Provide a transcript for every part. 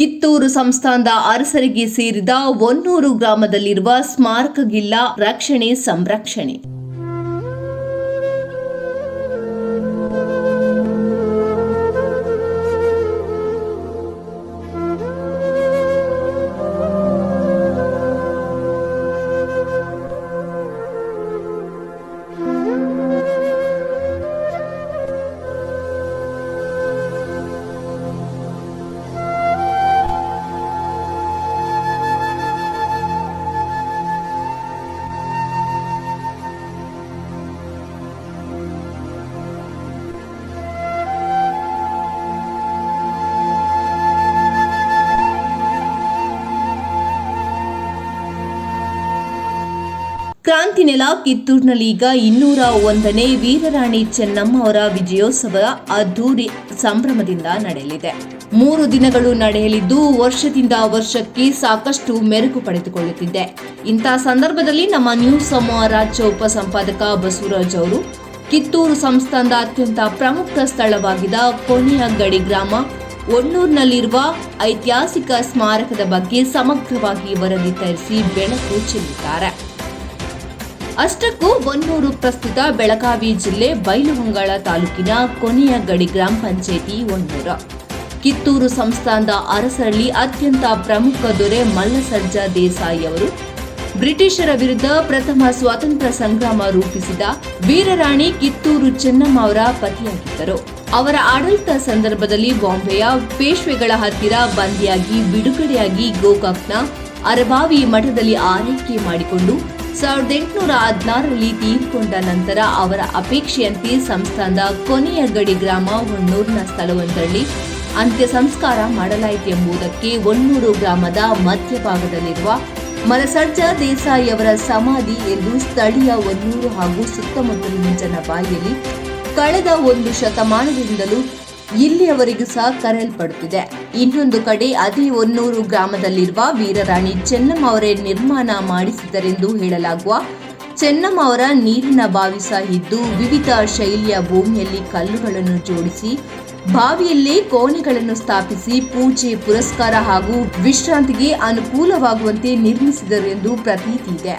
ಕಿತ್ತೂರು ಸಂಸ್ಥಾನದ ಅರಸರಿಗೆ ಸೇರಿದ ಒನ್ನೂರು ಗ್ರಾಮದಲ್ಲಿರುವ ಸ್ಮಾರಕಗಿಲ್ಲ ರಕ್ಷಣೆ ಸಂರಕ್ಷಣೆ. ಕ್ರಾಂತಿ ನೆಲ ಕಿತ್ತೂರಿನಲ್ಲಿ ಈಗ ಇನ್ನೂರ ಒಂದನೇ ವೀರರಾಣಿ ಚೆನ್ನಮ್ಮ ಅವರ ವಿಜಯೋತ್ಸವ ಅದ್ದೂರಿ ಸಂಭ್ರಮದಿಂದ ನಡೆಯಲಿದೆ. ಮೂರು ದಿನಗಳು ನಡೆಯಲಿದ್ದು ವರ್ಷದಿಂದ ವರ್ಷಕ್ಕೆ ಸಾಕಷ್ಟು ಮೆರುಗು ಪಡೆದುಕೊಳ್ಳುತ್ತಿದೆ. ಇಂತಹ ಸಂದರ್ಭದಲ್ಲಿ ನಮ್ಮ ನ್ಯೂಸ್ ಸಮೂಹ ರಾಜ್ಯ ಉಪ ಸಂಪಾದಕ ಬಸವರಾಜ್ ಅವರು, ಕಿತ್ತೂರು ಸಂಸ್ಥಾನದ ಅತ್ಯಂತ ಪ್ರಮುಖ ಸ್ಥಳವಾಗಿದ್ದ ಕೊನೆಯ ಗಡಿ ಗ್ರಾಮ ಒಣ್ಣೂರಿನಲ್ಲಿರುವ ಐತಿಹಾಸಿಕ ಸ್ಮಾರಕದ ಬಗ್ಗೆ ಸಮಗ್ರವಾಗಿ ವರದಿ ತರಿಸಿ ಬೆಳಕು ಚೆಲ್ಲಿದ್ದಾರೆ. ಅಷ್ಟಕ್ಕೂ ಒನ್ನೂರು ಪ್ರಸ್ತುತ ಬೆಳಗಾವಿ ಜಿಲ್ಲೆ ಬೈಲಹೊಂಗಳ ತಾಲೂಕಿನ ಕೊನೆಯ ಗಡಿ ಗ್ರಾಮ ಪಂಚಾಯಿತಿ ಒಂದೂರ ಕಿತ್ತೂರು ಸಂಸ್ಥಾನದ ಅರಸರಲ್ಲಿ ಅತ್ಯಂತ ಪ್ರಮುಖ ದೊರೆ ಮಲ್ಲಸರ್ಜಾ ದೇಸಾಯಿ ಅವರು ಬ್ರಿಟಿಷರ ವಿರುದ್ಧ ಪ್ರಥಮ ಸ್ವಾತಂತ್ರ್ಯ ಸಂಗ್ರಾಮ ರೂಪಿಸಿದ ವೀರರಾಣಿ ಕಿತ್ತೂರು ಚೆನ್ನಮ್ಮ ಅವರ ಪತಿಯಾಗಿದ್ದರು. ಅವರ ಆಡಳಿತ ಸಂದರ್ಭದಲ್ಲಿ ಬಾಂಬೆಯ ಪೇಶ್ವೆಗಳ ಹತ್ತಿರ ಬಂದಿಯಾಗಿ ಬಿಡುಗಡೆಯಾಗಿ ಗೋಕಾಕ್ನ ಅರಬಾವಿ ಮಠದಲ್ಲಿ ಆರೈಕೆ ಮಾಡಿಕೊಂಡು ಸಾವಿರದ ಎಂಟುನೂರ ಹದಿನಾರರಲ್ಲಿ ತೀರಿಕೊಂಡ ನಂತರ ಅವರ ಅಪೇಕ್ಷೆಯಂತೆ ಸಂಸ್ಥಾನದ ಕೊನೆಯ ಗಡಿ ಗ್ರಾಮ ಹೊನ್ನೂರಿನ ಸ್ಥಳವೊಂದರಲ್ಲಿ ಅಂತ್ಯ ಸಂಸ್ಕಾರ ಮಾಡಲಾಯಿತು ಎಂಬುದಕ್ಕೆ ಒನ್ನೂರು ಗ್ರಾಮದ ಮಧ್ಯಭಾಗದಲ್ಲಿರುವ ಮಲಸರ್ಜ ದೇಸಾಯಿ ಅವರ ಸಮಾಧಿ ಎಂದು ಸ್ಥಳೀಯ ಒನ್ನೂರು ಹಾಗೂ ಸುತ್ತಮುತ್ತಲಿನ ಜನ ಬಾಯಿಯಲ್ಲಿ ಕಳೆದ ಒಂದು ಶತಮಾನದಿಂದಲೂ ಇಲ್ಲಿಯವರೆಗೂ ಸಹ ಕರೆಯಲ್ಪಡುತ್ತಿದೆ. ಇನ್ನೊಂದು ಕಡೆ ಅದಿ ಒನ್ನೂರು ಗ್ರಾಮದಲ್ಲಿರುವ ವೀರರಾಣಿ ಚೆನ್ನಮ್ಮ ಅವರೇ ನಿರ್ಮಾಣ ಮಾಡಿಸಿದ್ದರೆಂದು ಹೇಳಲಾಗುವ ಚೆನ್ನಮ್ಮ ಅವರ ನೀರಿನ ಬಾವಿ ಸಹ ಇದ್ದು, ವಿವಿಧ ಶೈಲಿಯ ಭೂಮಿಯಲ್ಲಿ ಕಲ್ಲುಗಳನ್ನು ಜೋಡಿಸಿ, ಬಾವಿಯಲ್ಲೇ ಕೋಣೆಗಳನ್ನು ಸ್ಥಾಪಿಸಿ, ಪೂಜೆ, ಪುರಸ್ಕಾರ ಹಾಗೂ ವಿಶ್ರಾಂತಿಗೆ ಅನುಕೂಲವಾಗುವಂತೆ ನಿರ್ಮಿಸಿದರು ಎಂದು ಪ್ರತೀತಿ ಇದೆ.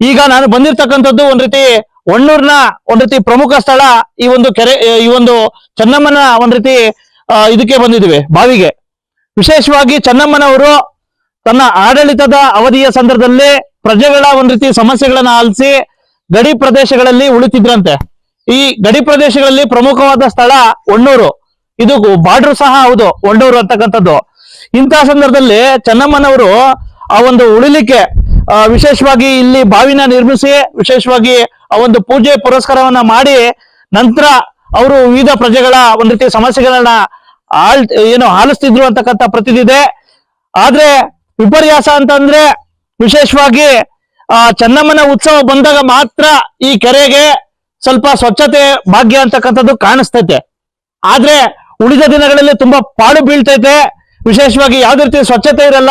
ಈಗ ನಾನು ಬಂದಿರತಕ್ಕಂಥದ್ದು ಒಂದು ರೀತಿ ಒಣ್ಣೂರ್ನ ಒಂದ್ ರೀತಿ ಪ್ರಮುಖ ಸ್ಥಳ ಈ ಒಂದು ಕೆರೆ, ಈ ಒಂದು ಚೆನ್ನಮ್ಮನ ಒಂದ್ ರೀತಿ ಇದಕ್ಕೆ ಬಂದಿದ್ದೀವಿ ಬಾವಿಗೆ. ವಿಶೇಷವಾಗಿ ಚೆನ್ನಮ್ಮನವರು ತನ್ನ ಆಡಳಿತದ ಅವಧಿಯ ಸಂದರ್ಭದಲ್ಲಿ ಪ್ರಜೆಗಳ ಒಂದ್ ರೀತಿ ಸಮಸ್ಯೆಗಳನ್ನ ಆಲಿಸಿ ಗಡಿ ಪ್ರದೇಶಗಳಲ್ಲಿ ಉಳಿತಿದ್ರಂತೆ. ಈ ಗಡಿ ಪ್ರದೇಶಗಳಲ್ಲಿ ಪ್ರಮುಖವಾದ ಸ್ಥಳ ಒಣ್ಣೂರು. ಇದು ಬಾರ್ಡರ್ ಸಹ ಹೌದು, ಒಣ್ಣೂರು ಅಂತಕ್ಕಂಥದ್ದು. ಇಂತಹ ಸಂದರ್ಭದಲ್ಲಿ ಚೆನ್ನಮ್ಮನವರು ಆ ಒಂದು ಉಳಿಲಿಕ್ಕೆ ವಿಶೇಷವಾಗಿ ಇಲ್ಲಿ ಬಾವಿನ ನಿರ್ಮಿಸಿ, ವಿಶೇಷವಾಗಿ ಆ ಒಂದು ಪೂಜೆ ಪುರಸ್ಕಾರವನ್ನ ಮಾಡಿ ನಂತರ ಅವರು ವಿವಿಧ ಪ್ರಜೆಗಳ ಒಂದ್ ರೀತಿಯ ಸಮಸ್ಯೆಗಳನ್ನ ಆಳ್ ಏನು ಆಲಿಸ್ತಿದ್ರು ಅಂತಕ್ಕಂಥ ಪ್ರತಿದಿದೆ. ಆದ್ರೆ ವಿಪರ್ಯಾಸ ಅಂತಂದ್ರೆ ವಿಶೇಷವಾಗಿ, ಆ, ಚೆನ್ನಮ್ಮನ ಉತ್ಸವ ಬಂದಾಗ ಮಾತ್ರ ಈ ಕೆರೆಗೆ ಸ್ವಲ್ಪ ಸ್ವಚ್ಛತೆ ಭಾಗ್ಯ ಅಂತಕ್ಕಂಥದ್ದು ಕಾಣಿಸ್ತೈತೆ. ಆದ್ರೆ ಉಳಿದ ದಿನಗಳಲ್ಲಿ ತುಂಬಾ ಪಾಡು ಬೀಳ್ತೈತೆ. ವಿಶೇಷವಾಗಿ ಯಾವ್ದೇ ರೀತಿ ಸ್ವಚ್ಛತೆ ಇರಲ್ಲ,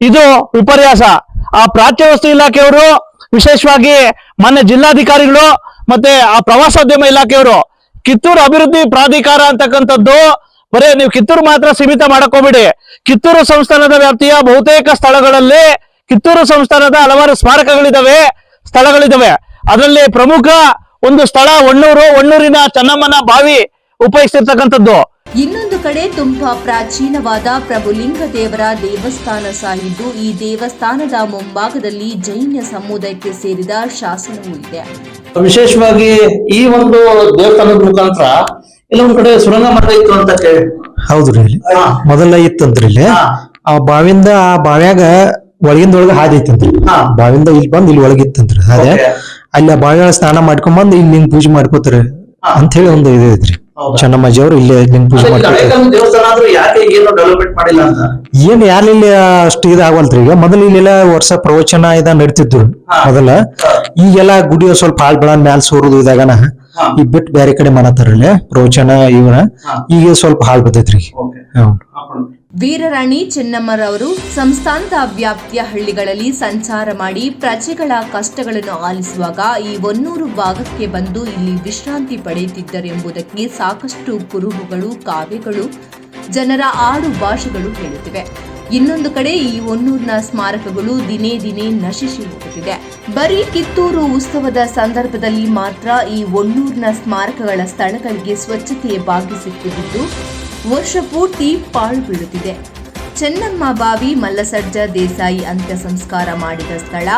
ಇದು ವಿಪರ್ಯಾಸ. ಆ ಪ್ರಾಚ್ಯ ವಸ್ತು ಇಲಾಖೆಯವರು ವಿಶೇಷವಾಗಿ ಮೊನ್ನೆ ಜಿಲ್ಲಾಧಿಕಾರಿಗಳು ಮತ್ತೆ ಆ ಪ್ರವಾಸೋದ್ಯಮ ಇಲಾಖೆಯವರು ಕಿತ್ತೂರು ಅಭಿವೃದ್ಧಿ ಪ್ರಾಧಿಕಾರ ಅಂತಕ್ಕಂಥದ್ದು, ಬರೀ ನೀವು ಕಿತ್ತೂರು ಮಾತ್ರ ಸೀಮಿತ ಮಾಡಕೋಬಿಡಿ. ಕಿತ್ತೂರು ಸಂಸ್ಥಾನದ ವ್ಯಾಪ್ತಿಯ ಬಹುತೇಕ ಸ್ಥಳಗಳಲ್ಲಿ ಕಿತ್ತೂರು ಸಂಸ್ಥಾನದ ಹಲವಾರು ಸ್ಮಾರಕಗಳಿದಾವೆ, ಸ್ಥಳಗಳಿದಾವೆ. ಅದರಲ್ಲಿ ಪ್ರಮುಖ ಒಂದು ಸ್ಥಳ, ಒಣ್ಣೂರು, ಒಣ್ಣೂರಿನ ಚನ್ನಮ್ಮನ ಬಾವಿ ಉಪಯೋಗಿಸಿರ್ತಕ್ಕಂಥದ್ದು ಇನ್ನೊಂದು ಕಡೆ ತುಂಬಾ ಪ್ರಾಚೀನವಾದ ಪ್ರಭುಲಿಂಗ ದೇವರ ದೇವಸ್ಥಾನ ಸಾಗಿದ್ದು ಈ ದೇವಸ್ಥಾನದ ಮುಂಭಾಗದಲ್ಲಿ ಜೈನ ಸಮುದಾಯಕ್ಕೆ ಸೇರಿದ ಶಾಸನವೂ ಇದೆ ವಿಶೇಷವಾಗಿ ಈ ಒಂದು ದೇವಸ್ಥಾನದ ಮುಖಾಂತರ ಇಲ್ಲೊಂದ್ ಕಡೆ ಸುರಂಗ ಮಠ ಇತ್ತು ಅಂತ ಕೇಳಿ ಹೌದ್ರಿ ಇಲ್ಲಿ ಹಾ. ಮೊದಲ ಇತ್ತಂತ್ರಿ ಇಲ್ಲಿ ಆ ಬಾವಿಂದ ಆ ಬಾವ್ಯಾಗ ಒಳಗಿಂದ ಒಳಗ ಹಾದಿ ಐತಂತ್ರಿ ಹಾ. ಬಾವಿಂದ ಇಲ್ಲಿ ಬಂದ್ ಇಲ್ಲಿ ಒಳಗಿತ್ತಂತ್ರಿ ಹಾದೆ Okay. ಅಲ್ಲಿ ಆ ಬಾವಿಯಾಗ ಸ್ನಾನ ಮಾಡ್ಕೊಂಡ್ ಬಂದ್ ಇಲ್ಲಿ ಪೂಜೆ ಮಾಡ್ಕೋತಾರೆ ಹಾ. ಅಂತ ಹೇಳಿ ಒಂದು ಇದು ಐತ್ರಿ ಅವ್ರು ಇಲ್ಲಿ ಪೂಜೆ ಮಾಡ್ತಾರೆ ಹಳೇಕಾಲದ ದೇವಸ್ಥಾನ ಆದ್ರೂ ಯಾಕೆ ಏನು ಡೆವಲಪ್ಮೆಂಟ್ ಮಾಡಿಲ್ಲ ಅಂತ? ಏನ್ ಯಾರಿಲ್ಲಿ ಇಲ್ಲಿ ಅಷ್ಟು ಇದಾಗವಲ್ತ್ರಿ ಈಗ ಮೊದಲ ಇಲ್ಲೆಲ್ಲ ವರ್ಷ ಪ್ರವಚನ ಇದ ನಡೀತಿದ್ರು. ಮೊದಲ. ಈಗೆಲ್ಲ ಗುಡಿ ಸ್ವಲ್ಪ ಹಾಳ್ ಬೆಳ ಮ್ಯಾಲ್ ಸೋರುದು ಇದಾಗನ. ಈ ಈಗ ಬಿಟ್ಟು ಬೇರೆ ಕಡೆ ಮಾಡತ್ತಾರ ಪ್ರವಚನ ಇವನ. ಈಗ ಸ್ವಲ್ಪ ಹಾಳ್ ಬರ್ತೈತ್ರಿ Okay. ವೀರರಾಣಿ ಚೆನ್ನಮ್ಮರವರು ಸಂಸ್ಥಾನದ ವ್ಯಾಪ್ತಿಯ ಹಳ್ಳಿಗಳಲ್ಲಿ ಸಂಚಾರ ಮಾಡಿ ಪ್ರಜೆಗಳ ಕಷ್ಟಗಳನ್ನು ಆಲಿಸುವಾಗ ಈ ಒನ್ನೂರು ಭಾಗಕ್ಕೆ ಬಂದು ಇಲ್ಲಿ ವಿಶ್ರಾಂತಿ ಪಡೆಯುತ್ತಿದ್ದರೆಂಬುದಕ್ಕೆ ಸಾಕಷ್ಟು ಕುರುಹುಗಳು, ಕಾವ್ಯಗಳು, ಜನರ ಆಡು ಭಾಷೆಗಳು ಹೇಳುತ್ತಿವೆ. ಇನ್ನೊಂದು ಕಡೆ ಈ ಒನ್ನೂರಿನ ಸ್ಮಾರಕಗಳು ದಿನೇ ದಿನೇ ನಶಿಸಿ ಹೋಗುತ್ತಿದೆ. ಬರೀ ಕಿತ್ತೂರು ಉತ್ಸವದ ಸಂದರ್ಭದಲ್ಲಿ ಮಾತ್ರ ಈ ಒನ್ನೂರಿನ ಸ್ಮಾರಕಗಳ ಸ್ಥಳಗಳಿಗೆ ಸ್ವಚ್ಛತೆಯ ಭಾಗ್ಯ ವರ್ಷ ಪೂರ್ತಿ ಪಾಳು ಬೀಳುತ್ತಿದೆ. ಚೆನ್ನಮ್ಮ ಬಾವಿ ಮಲ್ಲಸಜ್ಜ ದೇಸಾಯಿ ಅಂತ್ಯ ಸಂಸ್ಕಾರ ಮಾಡಿದ ಸ್ಥಳ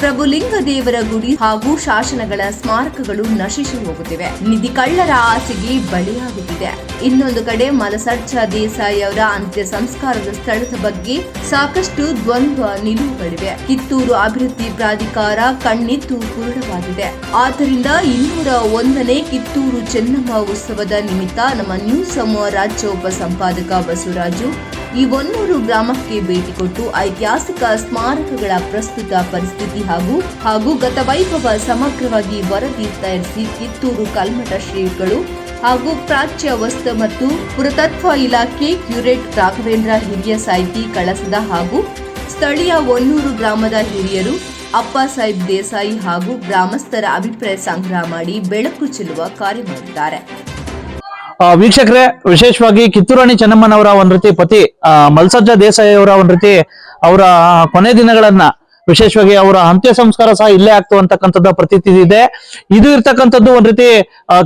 ಪ್ರಭುಲಿಂಗ ದೇವರ ಗುಡಿ ಹಾಗೂ ಶಾಸನಗಳ ಸ್ಮಾರಕಗಳು ನಶಿಸಿ ಹೋಗುತ್ತಿವೆ. ನಿಧಿ ಕಳ್ಳರ ಆಸೆಗೆ ಬಲಿಯಾಗುತ್ತಿದೆ. ಇನ್ನೊಂದು ಕಡೆ ಮಲಸರ್ಜ ದೇಸಾಯಿ ಅವರ ಅಂತ್ಯ ಸಂಸ್ಕಾರದ ಸ್ಥಳದ ಬಗ್ಗೆ ಸಾಕಷ್ಟು ದ್ವಂದ್ವ ನಿಲುವುಗಳಿವೆ. ಕಿತ್ತೂರು ಅಭಿವೃದ್ಧಿ ಪ್ರಾಧಿಕಾರ ಕಣ್ಣಿತ್ತು ಪೂರ್ಣವಾಗಿದೆ ಆದ್ದರಿಂದ ಇನ್ನೂರ ಒಂದನೇ ಕಿತ್ತೂರು ಚೆನ್ನಮ್ಮ ಉತ್ಸವದ ನಿಮಿತ್ತ ನಮ್ಮ ನ್ಯೂಸ್ ಸಮೂಹ ರಾಜ್ಯ ಉಪ ಸಂಪಾದಕ ಬಸವರಾಜು ಈ ಒನ್ನೂರು ಗ್ರಾಮಕ್ಕೆ ಭೇಟಿ ಕೊಟ್ಟು ಐತಿಹಾಸಿಕ ಸ್ಮಾರಕಗಳ ಪ್ರಸ್ತುತ ಪರಿಸ್ಥಿತಿ ಹಾಗೂ ಹಾಗೂ ಗತವೈಭವ ಸಮಗ್ರವಾಗಿ ವರದಿ ತಯಾರಿಸಿ ಕಿತ್ತೂರು ಕಲ್ಮಠ ಶ್ರೀಗಳು ಹಾಗೂ ಪ್ರಾಚ್ಯ ವಸ್ತು ಮತ್ತು ಪುರತತ್ವ ಇಲಾಖೆ ಕ್ಯೂರೇಟ್ ರಾಘವೇಂದ್ರ ಹಿರಿಯ ಸಾಹಿತಿ ಕಳಸದ ಹಾಗೂ ಸ್ಥಳೀಯ ಒನ್ನೂರು ಗ್ರಾಮದ ಹಿರಿಯರು, ಅಪ್ಪ ಸಾಹೇಬ್ ದೇಸಾಯಿ ಹಾಗೂ ಗ್ರಾಮಸ್ಥರ ಅಭಿಪ್ರಾಯ ಸಂಗ್ರಹ ಮಾಡಿ ಬೆಳಕು ಚೆಲ್ಲುವ ಕಾರ್ಯ ಮಾಡಿದ್ದಾರೆ. ವೀಕ್ಷಕರೇ, ವಿಶೇಷವಾಗಿ ಕಿತ್ತೂರಾಣಿ ಚೆನ್ನಮ್ಮನವರ ಒಂದ್ ರೀತಿ ಪತಿ ಮಲ್ಸಜ್ಜ ದೇಸಾಯಿ ಅವರ ಒಂದ್ ರೀತಿ ಅವರ ಕೊನೆ ದಿನಗಳನ್ನ ವಿಶೇಷವಾಗಿ ಅವರ ಅಂತ್ಯ ಸಂಸ್ಕಾರ ಸಹ ಇಲ್ಲೇ ಆಗ್ತು ಅಂತಕ್ಕಂಥದ್ದು ಪ್ರತೀತಿ ಇದೆ. ಇದು ಇರ್ತಕ್ಕಂಥದ್ದು ಒಂದ್ ರೀತಿ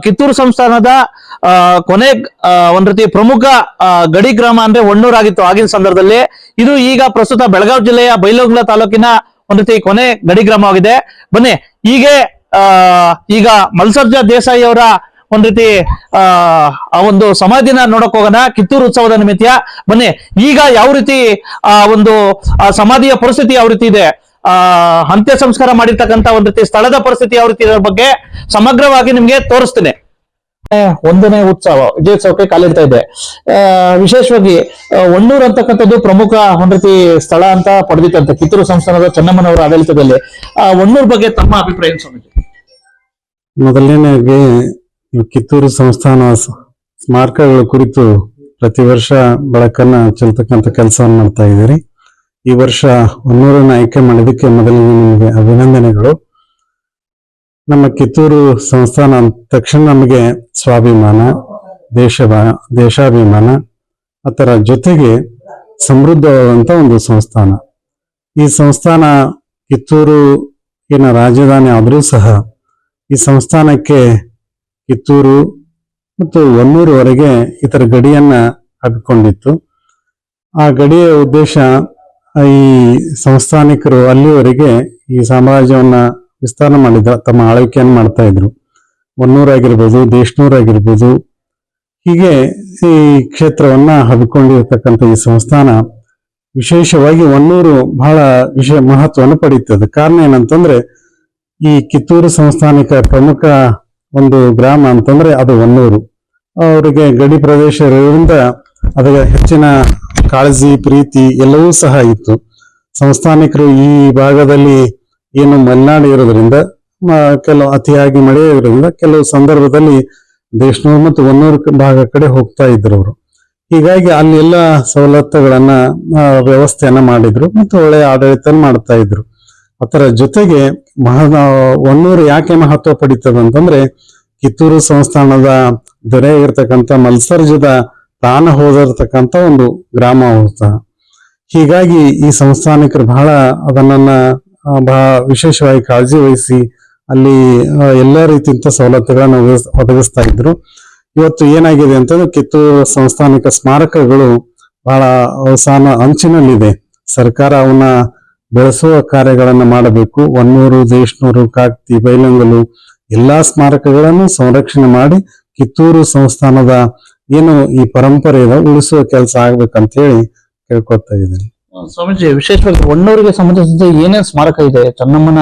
ಕಿತ್ತೂರು ಸಂಸ್ಥಾನದ ಕೊನೆ ಒಂದ್ ರೀತಿ ಪ್ರಮುಖ ಗಡಿ ಗ್ರಾಮ ಅಂದ್ರೆ ಒಣ್ಣೂರಾಗಿತ್ತು ಆಗಿನ ಸಂದರ್ಭದಲ್ಲಿ. ಇದು ಈಗ ಪ್ರಸ್ತುತ ಬೆಳಗಾವಿ ಜಿಲ್ಲೆಯ ಬೈಲಹೊಂಗಲ ತಾಲೂಕಿನ ಒಂದ್ ರೀತಿ ಕೊನೆ ಗಡಿ ಗ್ರಾಮವಾಗಿದೆ. ಬನ್ನಿ, ಹೀಗೆ ಈಗ ಮಲ್ಸರ್ಜ ದೇಸಾಯಿ ಅವರ ಒಂದ್ ರೀತಿ ಆ ಒಂದು ಸಮಾಧಿನ ನೋಡಕ್ ಹೋಗೋಣ ಕಿತ್ತೂರು ಉತ್ಸವದ ನಿಮಿತ್ತ. ಬನ್ನಿ ಈಗ ಯಾವ ರೀತಿ ಆ ಒಂದು ಆ ಸಮಾಧಿಯ ಪರಿಸ್ಥಿತಿ ಯಾವ ರೀತಿ ಇದೆ? ಆ ಅಂತ್ಯ ಸಂಸ್ಕಾರ ಮಾಡಿರ್ತಕ್ಕಂತ ಒಂದ್ ರೀತಿ ಸ್ಥಳದ ಪರಿಸ್ಥಿತಿ ಯಾವ ರೀತಿ ಇದರ ಬಗ್ಗೆ ಸಮಗ್ರವಾಗಿ ನಿಮ್ಗೆ ತೋರಿಸ್ತೇನೆ. ಒಂದನೇ ಉತ್ಸವ ವಿಜಯೋತ್ಸವಕ್ಕೆ ಕಾಲಿಡ್ತಾ ಇದೆ ಆ, ವಿಶೇಷವಾಗಿ ಒಣ್ಣೂರ್ ಅಂತಕ್ಕಂಥದ್ದು ಪ್ರಮುಖ ಒಂದ್ ರೀತಿ ಸ್ಥಳ ಅಂತ ಪಡೆದಿತ್ತಂತೆ ಕಿತ್ತೂರು ಸಂಸ್ಥಾನದ ಚೆನ್ನಮ್ಮನವರ ಆಡಳಿತದಲ್ಲಿ. ಆ ಒಣ್ಣೂರ್ ಬಗ್ಗೆ ತಮ್ಮ ಅಭಿಪ್ರಾಯ ಸ್ವಾಮೀಜಿ? ಮೊದಲನೇದಾಗಿ ಈ ಕಿತ್ತೂರು ಸಂಸ್ಥಾನ ಸ್ಮಾರಕಗಳ ಕುರಿತು ಪ್ರತಿ ವರ್ಷ ಬೆಳಕನ್ನ ಚೆಲ್ತಕ್ಕಂಥ ಕೆಲಸವನ್ನು ಮಾಡ್ತಾ ಇದ್ದೀರಿ. ಈ ವರ್ಷ ಒನ್ನೂರನ್ನು ಆಯ್ಕೆ ಮಾಡಿದ್ದಕ್ಕೆ ಮೊದಲಿಗೆ ನಿಮಗೆ ಅಭಿನಂದನೆಗಳು. ನಮ್ಮ ಕಿತ್ತೂರು ಸಂಸ್ಥಾನ ಅಂದ ತಕ್ಷಣ ನಮಗೆ ಸ್ವಾಭಿಮಾನ ದೇಶ ದೇಶಾಭಿಮಾನ, ಅದರ ಜೊತೆಗೆ ಸಮೃದ್ಧವಾದಂಥ ಒಂದು ಸಂಸ್ಥಾನ. ಈ ಸಂಸ್ಥಾನ ಕಿತ್ತೂರು ಏನ ರಾಜಧಾನಿ ಆದರೂ ಸಹ ಈ ಸಂಸ್ಥಾನಕ್ಕೆ ಕಿತ್ತೂರು ಮತ್ತು ಹೊನ್ನೂರುವರೆಗೆ ಇತರ ಗಡಿಯನ್ನ ಹಬ್ಬಿಕೊಂಡಿತ್ತು ಆ ಗಡಿಯ ಉದ್ದೇಶ ಈ ಸಂಸ್ಥಾನಿಕರು ಅಲ್ಲಿವರೆಗೆ ಈ ಸಾಮ್ರಾಜ್ಯವನ್ನ ವಿಸ್ತಾರ ಮಾಡಿದ ತಮ್ಮ ಆಳ್ವಿಕೆಯನ್ನು ಮಾಡ್ತಾ ಇದ್ರು. ಹೊನ್ನೂರಾಗಿರ್ಬೋದು ದೇಶನೂರಾಗಿರ್ಬೋದು. ಹೀಗೆ ಈ ಕ್ಷೇತ್ರವನ್ನ ಹಬ್ಬಿಕೊಂಡಿರತಕ್ಕಂಥ ಈ ಸಂಸ್ಥಾನ ವಿಶೇಷವಾಗಿ ಹೊನ್ನೂರು ಬಹಳ ವಿಶೇಷ ಮಹತ್ವವನ್ನು ಪಡೀತದೆ ಕಾರಣ ಏನಂತಂದ್ರೆ ಈ ಕಿತ್ತೂರು ಸಂಸ್ಥಾನಿಕ ಪ್ರಮುಖ ಒಂದು ಗ್ರಾಮ ಅಂತಂದ್ರೆ ಅದು ಒನ್ನೂರು. ಅವರಿಗೆ ಗಡಿ ಪ್ರದೇಶ ಇರೋದ್ರಿಂದ ಅದಕ್ಕೆ ಹೆಚ್ಚಿನ ಕಾಳಜಿ, ಪ್ರೀತಿ ಎಲ್ಲವೂ ಸಹ ಇತ್ತು. ಸಂಸ್ಥಾನಿಕರು ಈ ಭಾಗದಲ್ಲಿ ಏನು ಮಲೆನಾಡು ಇರೋದ್ರಿಂದ ಕೆಲವು ಅತಿಯಾಗಿ ಮಳೆ ಇರೋದ್ರಿಂದ ಕೆಲವು ಸಂದರ್ಭದಲ್ಲಿ ದೇಶನೂರು ಮತ್ತು ಒನ್ನೂರು ಭಾಗ ಕಡೆ ಹೋಗ್ತಾ ಇದ್ರು ಅವರು. ಹೀಗಾಗಿ ಅಲ್ಲಿ ಎಲ್ಲ ಸವಲತ್ತುಗಳನ್ನ ವ್ಯವಸ್ಥೆಯನ್ನ ಮಾಡಿದ್ರು ಮತ್ತು ಒಳ್ಳೆಯ ಆಡಳಿತ ಮಾಡ್ತಾ ಇದ್ರು. ಅದರ ಜೊತೆಗೆ ಮಹ ಒನ್ನೂರು ಯಾಕೆ ಮಹತ್ವ ಪಡೀತದೆ ಅಂತಂದ್ರೆ ಕಿತ್ತೂರು ಸಂಸ್ಥಾನದ ದೊರೆ ಇರ್ತಕ್ಕಂಥ ಮಲ್ಸರ್ಜದ ತಾನ ಹೋದಿರ್ತಕ್ಕಂಥ ಒಂದು ಗ್ರಾಮ ಹೋಗ್ತ. ಹೀಗಾಗಿ ಈ ಸಂಸ್ಥಾನಿಕರು ಬಹಳ ಅದನ್ನ ಬಹಳ ವಿಶೇಷವಾಗಿ ಕಾಳಜಿ ವಹಿಸಿ ಅಲ್ಲಿ ಎಲ್ಲ ರೀತಿಯಿಂದ ಸವಲತ್ತುಗಳನ್ನು ಒದಗಿಸ್- ಒದಗಿಸ್ತಾ ಇದ್ರು. ಇವತ್ತು ಏನಾಗಿದೆ ಅಂತಂದ್ರೆ ಕಿತ್ತೂರು ಸಂಸ್ಥಾನಿಕ ಸ್ಮಾರಕಗಳು ಬಹಳ ಅವಸಾನ ಅಂಚಿನಲ್ಲಿದೆ. ಸರ್ಕಾರ ಅವನ್ನ ಬೆಳೆಸುವ ಕಾರ್ಯಗಳನ್ನು ಮಾಡಬೇಕು. ಒನ್ನೂರು ದೇಶನೂರು ಕಾಕ್ತಿ ಬೈಲಂಗಲು ಎಲ್ಲಾ ಸ್ಮಾರಕಗಳನ್ನು ಸಂರಕ್ಷಣೆ ಮಾಡಿ ಕಿತ್ತೂರು ಸಂಸ್ಥಾನದ ಏನು ಈ ಪರಂಪರೆ ಇದೆ ಉಳಿಸುವ ಕೆಲಸ ಆಗ್ಬೇಕಂತ ಹೇಳಿ ಕೇಳ್ಕೊತಾ ಇದ್ದೀನಿ. ಸ್ವಾಮೀಜಿ ವಿಶೇಷವಾಗಿ ಒಣ್ಣೂರಿಗೆ ಸಂಬಂಧಿಸಿದ ಏನೇನು ಸ್ಮಾರಕ ಇದೆ? ಚೆನ್ನಮ್ಮನ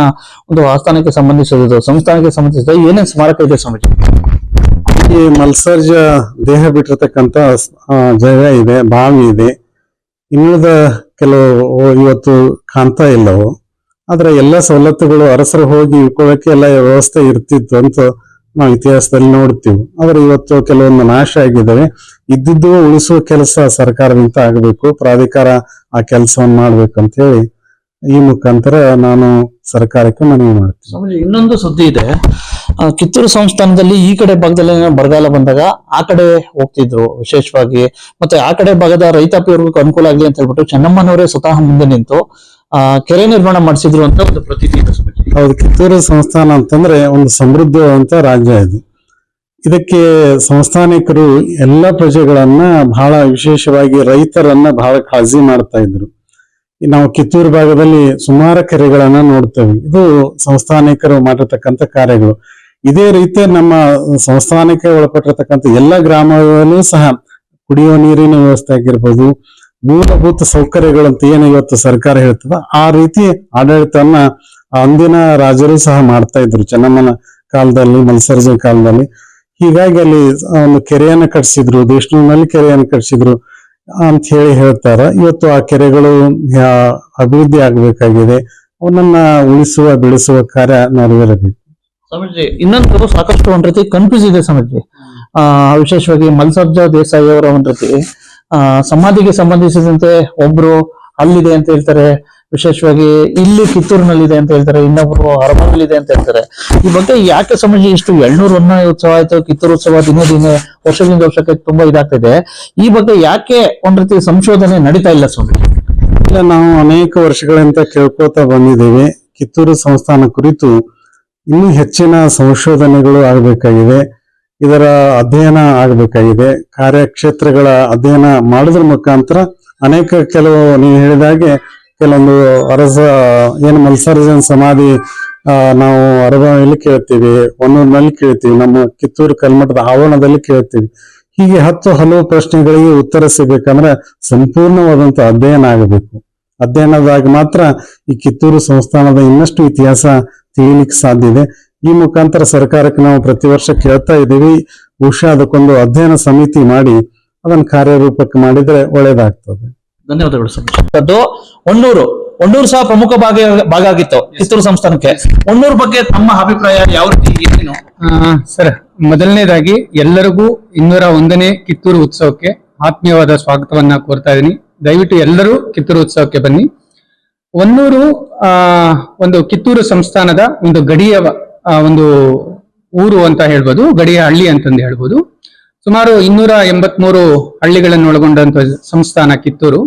ಒಂದು ಆಸ್ಥಾನಕ್ಕೆ ಸಂಬಂಧಿಸಿದ ಸಂಸ್ಥಾನಕ್ಕೆ ಸಂಬಂಧಿಸಿದ ಏನೇನು ಸ್ಮಾರಕ ಇದೆ ಸ್ವಾಮೀಜಿ? ಈ ಮಲ್ಸರ್ಜ ದೇಹ ಬಿಟ್ಟಿರ್ತಕ್ಕಂಥ ಜಾಗ ಇದೆ ಬಾವಿ ಇದೆ. ಇನ್ನುಳಿದ ಕೆಲವು ಇವತ್ತು ಕಾಣ್ತಾ ಇಲ್ಲವು. ಆದ್ರೆ ಎಲ್ಲ ಸವಲತ್ತುಗಳು ಅರಸರು ಹೋಗಿ ಇಳ್ಕೊಳ್ಳೋಕೆ ಎಲ್ಲ ವ್ಯವಸ್ಥೆ ಇರ್ತಿತ್ತು ಅಂತ ನಾವು ಇತಿಹಾಸದಲ್ಲಿ ನೋಡ್ತೀವಿ. ಆದ್ರೆ ಇವತ್ತು ಕೆಲವೊಂದು ನಾಶ ಆಗಿದ್ದಾವೆ. ಇದ್ದಿದ್ದು ಉಳಿಸುವ ಕೆಲಸ ಸರ್ಕಾರದಿಂದ ಆಗಬೇಕು. ಪ್ರಾಧಿಕಾರ ಆ ಕೆಲಸವನ್ನು ಮಾಡ್ಬೇಕು ಅಂತ ಹೇಳಿ ಈ ಮುಖಾಂತರ ನಾನು ಸರ್ಕಾರಕ್ಕೆ ಮನವಿ ಮಾಡ್ತೀನಿ. ಇನ್ನೊಂದು ಸುದ್ದಿ ಇದೆ. ಕಿತ್ತೂರು ಸಂಸ್ಥಾನದಲ್ಲಿ ಈ ಕಡೆ ಭಾಗದಲ್ಲಿ ಬರಗಾಲ ಬಂದಾಗ ಆ ಕಡೆ ಹೋಗ್ತಿದ್ರು ವಿಶೇಷವಾಗಿ. ಮತ್ತೆ ಆ ಕಡೆ ಭಾಗದ ರೈತಾಪಿ ವರ್ಗಕ್ಕೆ ಅನುಕೂಲ ಆಗಲಿ ಅಂತ ಹೇಳ್ಬಿಟ್ಟು ಚೆನ್ನಮ್ಮನವರೇ ಸ್ವತಃ ಮುಂದೆ ನಿಂತು, ಆ, ಕೆರೆ ನಿರ್ಮಾಣ ಮಾಡಿಸಿದ್ರು ಅಂತ ಒಂದು ಪ್ರತೀತಿ ಹೌದು, ಕಿತ್ತೂರು ಸಂಸ್ಥಾನ ಅಂತಂದ್ರೆ ಒಂದು ಸಮೃದ್ಧವಾದಂತ ರಾಜ್ಯ ಇದು. ಇದಕ್ಕೆ ಸಂಸ್ಥಾನಿಕರು ಎಲ್ಲ ಪ್ರಜೆಗಳನ್ನ ಬಹಳ ವಿಶೇಷವಾಗಿ ರೈತರನ್ನ ಬಹಳ ಕಾಳಜಿ ಮಾಡ್ತಾ ಇದ್ರು. ನಾವು ಕಿತ್ತೂರು ಭಾಗದಲ್ಲಿ ಸುಮಾರು ಕೆರೆಗಳನ್ನ ನೋಡ್ತೇವೆ. ಇದು ಸಂಸ್ಥಾನಿಕರು ಮಾಡಿರ್ತಕ್ಕಂಥ ಕಾರ್ಯಗಳು. ಇದೇ ರೀತಿ ನಮ್ಮ ಸಂಸ್ಥಾನಕ್ಕೆ ಒಳಪಟ್ಟಿರ್ತಕ್ಕಂಥ ಎಲ್ಲ ಗ್ರಾಮಗಳಲ್ಲೂ ಸಹ ಕುಡಿಯುವ ನೀರಿನ ವ್ಯವಸ್ಥೆ ಆಗಿರ್ಬೋದು, ಮೂಲಭೂತ ಸೌಕರ್ಯಗಳಂತ ಏನು ಇವತ್ತು ಸರ್ಕಾರ ಹೇಳ್ತದ, ಆ ರೀತಿ ಆಡಳಿತವನ್ನ ಅಂದಿನ ರಾಜರು ಸಹ ಮಾಡ್ತಾ ಇದ್ರು, ಚೆನ್ನಮ್ಮನ ಕಾಲದಲ್ಲಿ, ಮಲ್ಸರ್ಜನ ಕಾಲದಲ್ಲಿ. ಹೀಗಾಗಿ ಅಲ್ಲಿ ಒಂದು ಕೆರೆಯನ್ನ ಕಟ್ಸಿದ್ರು ದೇಶನಲ್ಲಿ ಕೆರೆಯನ್ನು ಕಟ್ಸಿದ್ರು ಅಂತ ಹೇಳಿ ಹೇಳ್ತಾರ. ಇವತ್ತು ಆ ಕೆರೆಗಳು ಅಭಿವೃದ್ಧಿ ಆಗ್ಬೇಕಾಗಿದೆ. ಅವನನ್ನ ಉಳಿಸುವ, ಬೆಳೆಸುವ ಕಾರ್ಯ ನೆರವೇರಬೇಕು. ಸ್ವಾಮೀಜಿ ಇನ್ನೊಂದು ಸಾಕಷ್ಟು ಒಂದ್ ರೀತಿ ಕನ್ಫ್ಯೂಸ್ ಇದೆ ಸ್ವಾಮೀಜಿ. ಆ, ವಿಶೇಷವಾಗಿ ಮಲ್ಸರ್ಜ ದೇಸಾಯಿ ಅವರ ಒಂದ್ ರೀತಿ ಆ, ಸಮಾಧಿಗೆ ಸಂಬಂಧಿಸಿದಂತೆ ಒಬ್ರು ಅಲ್ಲಿದೆ ಅಂತ ಹೇಳ್ತಾರೆ. ವಿಶೇಷವಾಗಿ ಇಲ್ಲಿ ಕಿತ್ತೂರಿನಲ್ಲಿದೆ ಅಂತ ಹೇಳ್ತಾರೆ. ಇನ್ನೊಬ್ರು ಹರಮನಲ್ಲಿದೆ ಅಂತ ಹೇಳ್ತಾರೆ. ಈ ಬಗ್ಗೆ ಯಾಕೆ ಸಮಾಜ ಇಷ್ಟು ಎಳ್ನೂರು ಒಂದನೇ ಉತ್ಸವ ಆಯ್ತು? ಕಿತ್ತೂರು ಉತ್ಸವ ದಿನ ದಿನ, ವರ್ಷದಿಂದ ವರ್ಷಕ್ಕೆ ತುಂಬಾ ಇದಾಗ್ತಿದೆ. ಈ ಬಗ್ಗೆ ಯಾಕೆ ಒಂದ್ ರೀತಿ ಸಂಶೋಧನೆ ನಡೀತಾ ಇಲ್ಲ ಸ್ವಾಮಿ ಇಲ್ಲ, ನಾವು ಅನೇಕ ವರ್ಷಗಳಿಂದ ಕೇಳ್ಕೊತಾ ಬಂದಿದ್ದೇವೆ. ಕಿತ್ತೂರು ಸಂಸ್ಥಾನ ಕುರಿತು ಇನ್ನೂ ಹೆಚ್ಚಿನ ಸಂಶೋಧನೆಗಳು ಆಗಬೇಕಾಗಿದೆ. ಇದರ ಅಧ್ಯಯನ ಆಗಬೇಕಾಗಿದೆ. ಕಾರ್ಯಕ್ಷೇತ್ರಗಳ ಅಧ್ಯಯನ ಮಾಡೋದ್ರ ಮುಖಾಂತರ ಅನೇಕ ಕೆಲವು ನೀವು ಹೇಳಿದಾಗೆ ಕೆಲವೊಂದು ಅರಸ, ಏನು ಮಲ್ಸರ್ಜನ್ ಸಮಾಧಿ ನಾವು ಅರಬಾವಿಯಲ್ಲಿ ಕೇಳ್ತೀವಿ ಹೊನ್ನೂರಿನಲ್ಲಿ ಕೇಳ್ತೀವಿ, ನಮ್ಮ ಕಿತ್ತೂರು ಕಲ್ಮಠದ ಆವರಣದಲ್ಲಿ ಕೇಳ್ತೀವಿ. ಹೀಗೆ ಹತ್ತು ಹಲವು ಪ್ರಶ್ನೆಗಳಿಗೆ ಉತ್ತರ ಸಿಗಬೇಕಂದ್ರೆ ಸಂಪೂರ್ಣವಾದಂತ ಅಧ್ಯಯನ ಆಗಬೇಕು. ಅಧ್ಯಯನದಾಗ ಮಾತ್ರ ಈ ಕಿತ್ತೂರು ಸಂಸ್ಥಾನದ ಇನ್ನಷ್ಟು ಇತಿಹಾಸ ತಿಳಿಲಿಕ್ಕೆ ಸಾಧ್ಯ ಇದೆ. ಈ ಮುಖಾಂತರ ಸರ್ಕಾರಕ್ಕೆ ನಾವು ಪ್ರತಿ ವರ್ಷ ಕೇಳ್ತಾ ಇದ್ದೀವಿ. ಬಹುಶಃ ಅದಕ್ಕೊಂದು ಅಧ್ಯಯನ ಸಮಿತಿ ಮಾಡಿ ಅದನ್ನ ಕಾರ್ಯರೂಪಕ್ಕೆ ಮಾಡಿದ್ರೆ ಒಳ್ಳೇದಾಗ್ತದೆ ಧನ್ಯವಾದಗಳು ಸರ್. ಅದು ಹೊನ್ನೂರು ಹೊನ್ನೂರು ಸಹ ಪ್ರಮುಖ ಭಾಗ ಭಾಗ ಆಗಿತ್ತು ಕಿತ್ತೂರು ಸಂಸ್ಥಾನಕ್ಕೆ. ಒಣ್ಣೂರು ಬಗ್ಗೆ ತಮ್ಮ ಅಭಿಪ್ರಾಯ ಯಾವ ರೀತಿ ಏನು? ಸರ್ ಮೊದಲನೇದಾಗಿ ಎಲ್ಲರಿಗೂ ಇನ್ನೂರ ಒಂದನೇ ಕಿತ್ತೂರು ಉತ್ಸವಕ್ಕೆ ಆತ್ಮೀಯವಾದ ಸ್ವಾಗತವನ್ನ ಕೋರ್ತಾ ಇದ್ದೀನಿ. ದಯವಿಟ್ಟು ಎಲ್ಲರೂ ಕಿತ್ತೂರು ಉತ್ಸವಕ್ಕೆ ಬನ್ನಿ. ಹೊನ್ನೂರು ಆ, ಒಂದು ಕಿತ್ತೂರು ಸಂಸ್ಥಾನದ ಒಂದು ಗಡಿಯ ಒಂದು ಊರು ಅಂತ ಹೇಳ್ಬೋದು, ಗಡಿಯ ಹಳ್ಳಿ ಅಂತಂದು ಹೇಳ್ಬೋದು. ಸುಮಾರು ಇನ್ನೂರ ಎಂಬತ್ಮೂರು ಹಳ್ಳಿಗಳನ್ನು ಒಳಗೊಂಡಂತ ಸಂಸ್ಥಾನ ಕಿತ್ತೂರು.